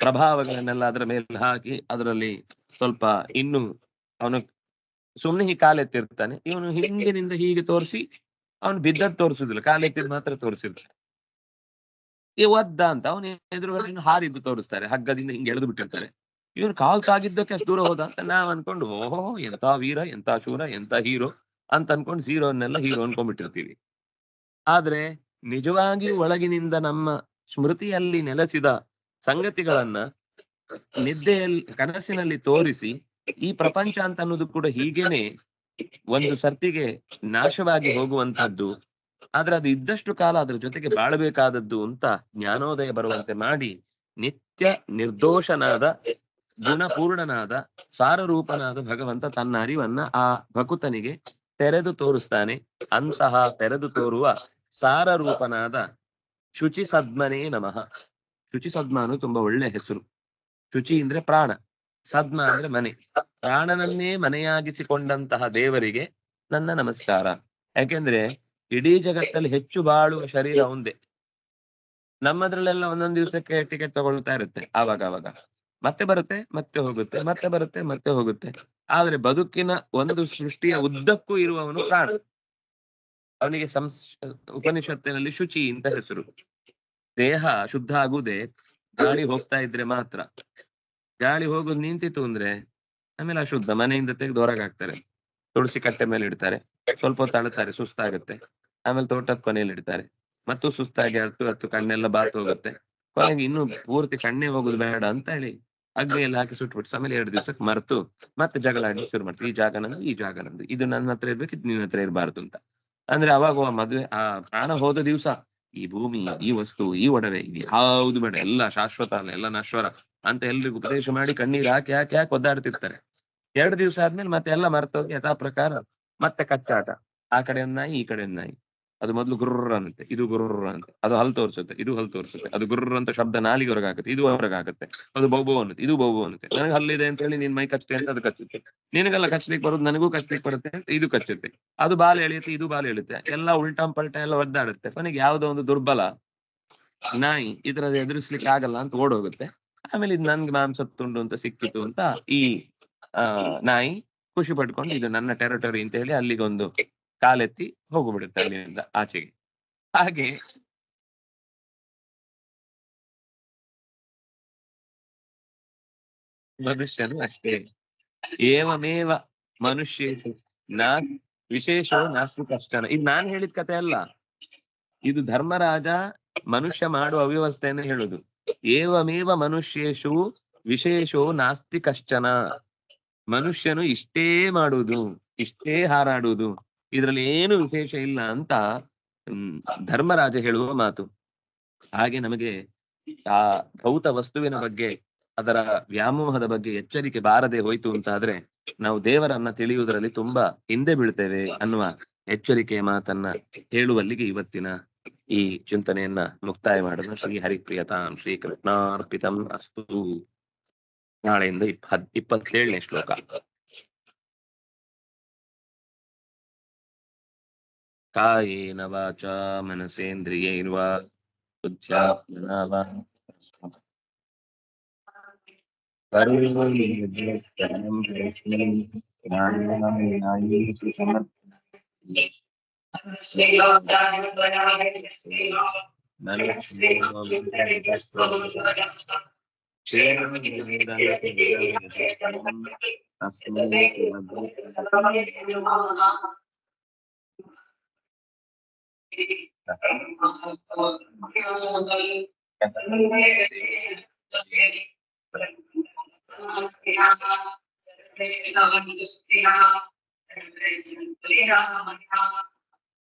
ಪ್ರಭಾವಗಳನ್ನೆಲ್ಲ ಅದರ ಮೇಲೆ ಹಾಕಿ ಅದರಲ್ಲಿ ಸ್ವಲ್ಪ ಇನ್ನು ಅವನು ಸುಮ್ಮನೆ ಹೀಗೆ ಕಾಲೆತ್ತಿರ್ತಾನೆ. ಇವನು ಹಿಂದಿನಿಂದ ಹೀಗೆ ತೋರಿಸಿ ಅವನು ಬಿದ್ದದ್ ತೋರಿಸುದಿಲ್ಲ ಕಾಲೆತ್ತಿದ್ ಮಾತ್ರ ತೋರಿಸಿರ್ತಾನೆ ಈ ಒದ್ದ ಅಂತ ಅವನು ಎದುರುಗಡೆ ಹಾರಿದ್ದು ತೋರಿಸ್ತಾರೆ, ಹಗ್ಗದಿಂದ ಹಿಂಗೆ ಎಳೆದು ಬಿಟ್ಟಿರ್ತಾರೆ. ಇವನು ಕಾಲ್ ತಾಗಿದ್ದಕ್ಕೆ ಅಷ್ಟು ದೂರ ಹೋದ ಅಂತ ನಾವ್ ಅನ್ಕೊಂಡು, ಓಹೋ ಎಂತ ವೀರ ಎಂತ ಶೂರ ಎಂತ ಹೀರೋ ಅಂತ ಅನ್ಕೊಂಡು ಹೀರೋನ್ನೆಲ್ಲ ಹೀರೋ ಅನ್ಕೊಂಡ್ಬಿಟ್ಟಿರ್ತೀವಿ. ಆದ್ರೆ ನಿಜವಾಗಿ ಒಳಗಿನಿಂದ ನಮ್ಮ ಸ್ಮೃತಿಯಲ್ಲಿ ನೆಲೆಸಿದ ಸಂಗತಿಗಳನ್ನ ನಿದ್ದೆಯಲ್ಲಿ ಕನಸಿನಲ್ಲಿ ತೋರಿಸಿ ಈ ಪ್ರಪಂಚ ಅಂತ ಅನ್ನೋದು ಕೂಡ ಹೀಗೇನೆ ಒಂದು ಸರ್ತಿಗೆ ನಾಶವಾಗಿ ಹೋಗುವಂತದ್ದು ಆದ್ರೆ ಅದು ಇದ್ದಷ್ಟು ಕಾಲ ಅದ್ರ ಜೊತೆಗೆ ಬಾಳಬೇಕಾದದ್ದು ಅಂತ ಜ್ಞಾನೋದಯ ಬರುವಂತೆ ಮಾಡಿ ನಿತ್ಯ ನಿರ್ದೋಷನಾದ, ಗುಣಪೂರ್ಣನಾದ, ಸಾರರೂಪನಾದ ಭಗವಂತ ತನ್ನ ಅರಿವನ್ನ ಆ ಭಕುತನಿಗೆ ತೆರೆದು ತೋರಿಸ್ತಾನೆ. ಅಂತಹ ತೆರೆದು ತೋರುವ ಸಾರರೂಪನಾದ ಶುಚಿ ಸದ್ಮನೇ ನಮಃ. ಶುಚಿ ಸದ್ಮ ತುಂಬಾ ಒಳ್ಳೆ ಹೆಸರು. ಶುಚಿ ಅಂದ್ರೆ ಪ್ರಾಣ. ಸದ್ಮ ಅಂದ್ರೆ ಮನೆ. ಪ್ರಾಣನನ್ನೇ ಮನೆಯಾಗಿಸಿಕೊಂಡಂತಹ ದೇವರಿಗೆ ನನ್ನ ನಮಸ್ಕಾರ. ಯಾಕೆಂದ್ರೆ ಇಡೀ ಜಗತ್ತಲ್ಲಿ ಹೆಚ್ಚು ಬಾಳುವ ಶರೀರ ಒಂದೇ. ನಮ್ಮದ್ರಲ್ಲೆಲ್ಲ ಒಂದೊಂದು ದಿವಸಕ್ಕೆ ಟಿಕೆಟ್ ತಗೊಳ್ತಾ ಇರುತ್ತೆ ಆವಾಗ ಆವಾಗ ಮತ್ತೆ ಬರುತ್ತೆ, ಮತ್ತೆ ಹೋಗುತ್ತೆ, ಮತ್ತೆ ಬರುತ್ತೆ, ಮತ್ತೆ ಹೋಗುತ್ತೆ. ಆದ್ರೆ ಬದುಕಿನ ಒಂದು ಸೃಷ್ಟಿಯ ಉದ್ದಕ್ಕೂ ಇರುವವನು ಪ್ರಾಣ. ಅವನಿಗೆ ಸಂಸ್, ಉಪನಿಷತ್ತಿನಲ್ಲಿ ಶುಚಿ ಅಂತ ಹೆಸರು. ದೇಹ ಶುದ್ಧ ಆಗುವುದೇ ಗಾಳಿ ಹೋಗ್ತಾ ಇದ್ರೆ ಮಾತ್ರ. ಗಾಳಿ ಹೋಗೋದು ನಿಂತಿತ್ತು ಅಂದ್ರೆ ಆಮೇಲೆ ಅಶುದ್ಧ, ಮನೆಯಿಂದ ತೆಗೆದು ಹೊರಗೆ ಹಾಕ್ತಾರೆ. ತುಳಸಿ ಕಟ್ಟೆ ಮೇಲೆ ಇಡ್ತಾರೆ. ಸ್ವಲ್ಪ ಹೊತ್ತು ಸುಸ್ತಾಗುತ್ತೆ. ಆಮೇಲೆ ತೋಟದ ಕೊನೆಯಲ್ಲಿ ಇಡ್ತಾರೆ. ಮತ್ತು ಸುಸ್ತಾಗಿ ಹತ್ತು ಹತ್ತು ಕಣ್ಣೆಲ್ಲ ಬಾತು ಹೋಗುತ್ತೆ. ಕೊನೆಗೆ ಇನ್ನು ಪೂರ್ತಿ ಕಣ್ಣೇ ಹೋಗುದು ಬೇಡ ಅಂತ ಹೇಳಿ ಅಗ್ನಿಯಲ್ಲಿ ಹಾಕಿ ಸುಟ್ಬಿಟ್ಟು ಆಮೇಲೆ ಎರಡು ದಿವಸಕ್ಕೆ ಮರೆತು ಮತ್ತೆ ಜಗಳ ಆಡಿ ಶುರು ಮಾಡ್ತಾರೆ. ಈ ಜಾಗ ನಂದು, ಈ ಜಾಗ ನಂದು. ಇದು ನನ್ನ ಹತ್ರ ಇರ್ಬೇಕು ಇದು ನಿನ್ನ ಹತ್ರ ಇರಬಾರ್ದು ಅಂತ. ಅಂದ್ರೆ ಅವಾಗ ಮದುವೆ, ಆ ಪ್ರಾಣ ಹೋದ ದಿವಸ ಈ ಭೂಮಿ, ಈ ವಸ್ತು, ಈ ಒಡವೆ, ಇದು ಯಾವುದು ಬೇಡ. ಎಲ್ಲ ಶಾಶ್ವತ ಅಲ್ಲ, ಎಲ್ಲ ನಶ್ವರ. ಅಂತ ಎಲ್ರಿಗೂ ಉಪದೇಶ ಮಾಡಿ ಕಣ್ಣೀರ್ ಹಾಕಿ ಹಾಕಿ ಹಾಕಿ ಒದ್ದಾಡ್ತಿರ್ತಾರೆ. ಎರಡು ದಿವಸ ಆದ್ಮೇಲೆ ಮತ್ತೆ ಎಲ್ಲ ಮರ್ತೋಗಿ ಯಥಾ ಪ್ರಕಾರ ಮತ್ತೆ ಕಚ್ಚಾಟ. ಆ ಕಡೆ ನಾಯಿ, ಈ ಕಡೆ ನಾಯಿ. ಅದು ಮೊದ್ಲು ಗುರ್ರ ಅಂತೆ, ಇದು ಗುರ್ರ ಅಂತ. ಅದು ಹಲ್ ತೋರಿಸುತ್ತೆ, ಇದು ಹಲ್ ತೋರಿಸುತ್ತೆ. ಅದು ಗುರ್ರ ಅಂತ ಶಬ್ದ ನಾಲಿಗೆ ಹೊರಗಾಗುತ್ತೆ ಇದು ಹೊರಗಾಗುತ್ತೆ ಅದು ಬೌಬೋ ಅನ್ನುತ್ತೆ, ಇದು ಬೌಬೋ ಅನ್ನುತ್ತೆ. ನನಗೆ ಹಲ್ಲಿದೆ ಅಂತ ಹೇಳಿ ನಿನ್ ಮೈ ಕಚ್ಚುತ್ತೆ ಅಂತ ಅದು ಕಚ್ಚುತ್ತೆ. ನಿನಗೆಲ್ಲ ಕಚ್ಚಲಿಕ್ಕೆ ಬರೋದು ನನಗೂ ಕಚ್ಚಲಿಕ್ಕೆ ಬರುತ್ತೆ ಅಂತ ಇದು ಕಚ್ಚುತ್ತೆ. ಅದು ಬಾಲ್ ಎಳೆಯುತ್ತೆ, ಇದು ಬಾಲ್ ಎಳೆಯುತ್ತೆ. ಎಲ್ಲ ಉಲ್ಟಾ ಪಲ್ಟಾ ಎಲ್ಲ ಒದ್ದಾಡುತ್ತೆ. ಕೊನೆಗೆ ಯಾವುದೋ ಒಂದು ದುರ್ಬಲ ನಾಯಿ ಇದರ ಎದುರಿಸ್ಲಿಕ್ಕೆ ಆಗಲ್ಲ ಅಂತ ಓಡೋಗುತ್ತೆ ಆಮೇಲೆ ಇದು ನನ್ಗೆ ಮಾಂಸ ತುಂಡು ಅಂತ ಸಿಕ್ಕಿತು ಅಂತ ಈ, ಆ, ನಾಯಿ ಖುಷಿ ಪಡ್ಕೊಂಡು ಇದು ನನ್ನ ಟೆರಿಟರಿ ಅಂತ ಹೇಳಿ ಅಲ್ಲಿಗೆ ಒಂದು ಕಾಲೆತ್ತಿ ಹೋಗ್ಬಿಡುತ್ತೆ ಅಲ್ಲಿಂದ ಆಚೆಗೆ. ಹಾಗೆ ಮನುಷ್ಯನು ಅಷ್ಟೇ. ಏವಮೇವ ಮನುಷ್ಯ, ನಾ ವಿಶೇಷ ನಾಸ್ತಿ ಕಷ್ಟನ. ಇದು ನಾನ್ ಹೇಳಿದ ಕತೆ ಅಲ್ಲ. ಇದು ಧರ್ಮರಾಜ ಮನುಷ್ಯ ಮಾಡುವ ಅವ್ಯವಸ್ಥೆಯನ್ನು ಹೇಳುದು. ಏವಮೇವ ಮನುಷ್ಯೇಶು ವಿಶೇಷೋ ನಾಸ್ತಿ ಕಶ್ಚನ. ಮನುಷ್ಯನು ಇಷ್ಟೇ ಮಾಡುವುದು, ಇಷ್ಟೇ ಹಾರಾಡುವುದು. ಇದರಲ್ಲಿ ಏನು ವಿಶೇಷ ಇಲ್ಲ ಅಂತ ಧರ್ಮರಾಜ ಹೇಳುವ ಮಾತು. ಹಾಗೆ ನಮಗೆ ಆ ಭೌತ ವಸ್ತುವಿನ ಬಗ್ಗೆ, ಅದರ ವ್ಯಾಮೋಹದ ಬಗ್ಗೆ ಎಚ್ಚರಿಕೆ ಬಾರದೆ ಹೋಯ್ತು ಅಂತ ಆದ್ರೆ ನಾವು ದೇವರನ್ನ ತಿಳಿಯುವುದರಲ್ಲಿ ತುಂಬಾ ಹಿಂದೆ ಬೀಳ್ತೇವೆ ಅನ್ನುವ ಎಚ್ಚರಿಕೆಯ ಮಾತನ್ನ ಹೇಳುವಲ್ಲಿಗೆ ಇವತ್ತಿನ ಈ ಚಿಂತನೆಯನ್ನ ಮುಕ್ತಾಯ ಮಾಡೋಣ ಶ್ರೀ ಹರಿಪ್ರಿಯತಾಂ ಶ್ರೀ ಕೃಷ್ಣಾರ್ಪಿತಂ ಅಸ್ತು. ನಾಳೆಯಿಂದ ಇಪ್ಪತ್, ಇಪ್ಪತ್ತೇಳನೇ ಶ್ಲೋಕ. ಕಾಯೇನ ವಾಚ ಮನಸೇಂದ್ರಿಯೈರ್ವಾ ಬುದ್ಧ್ಯಾತ್ಮನಾ ವಾ ಕರ್ಮೇಣಿ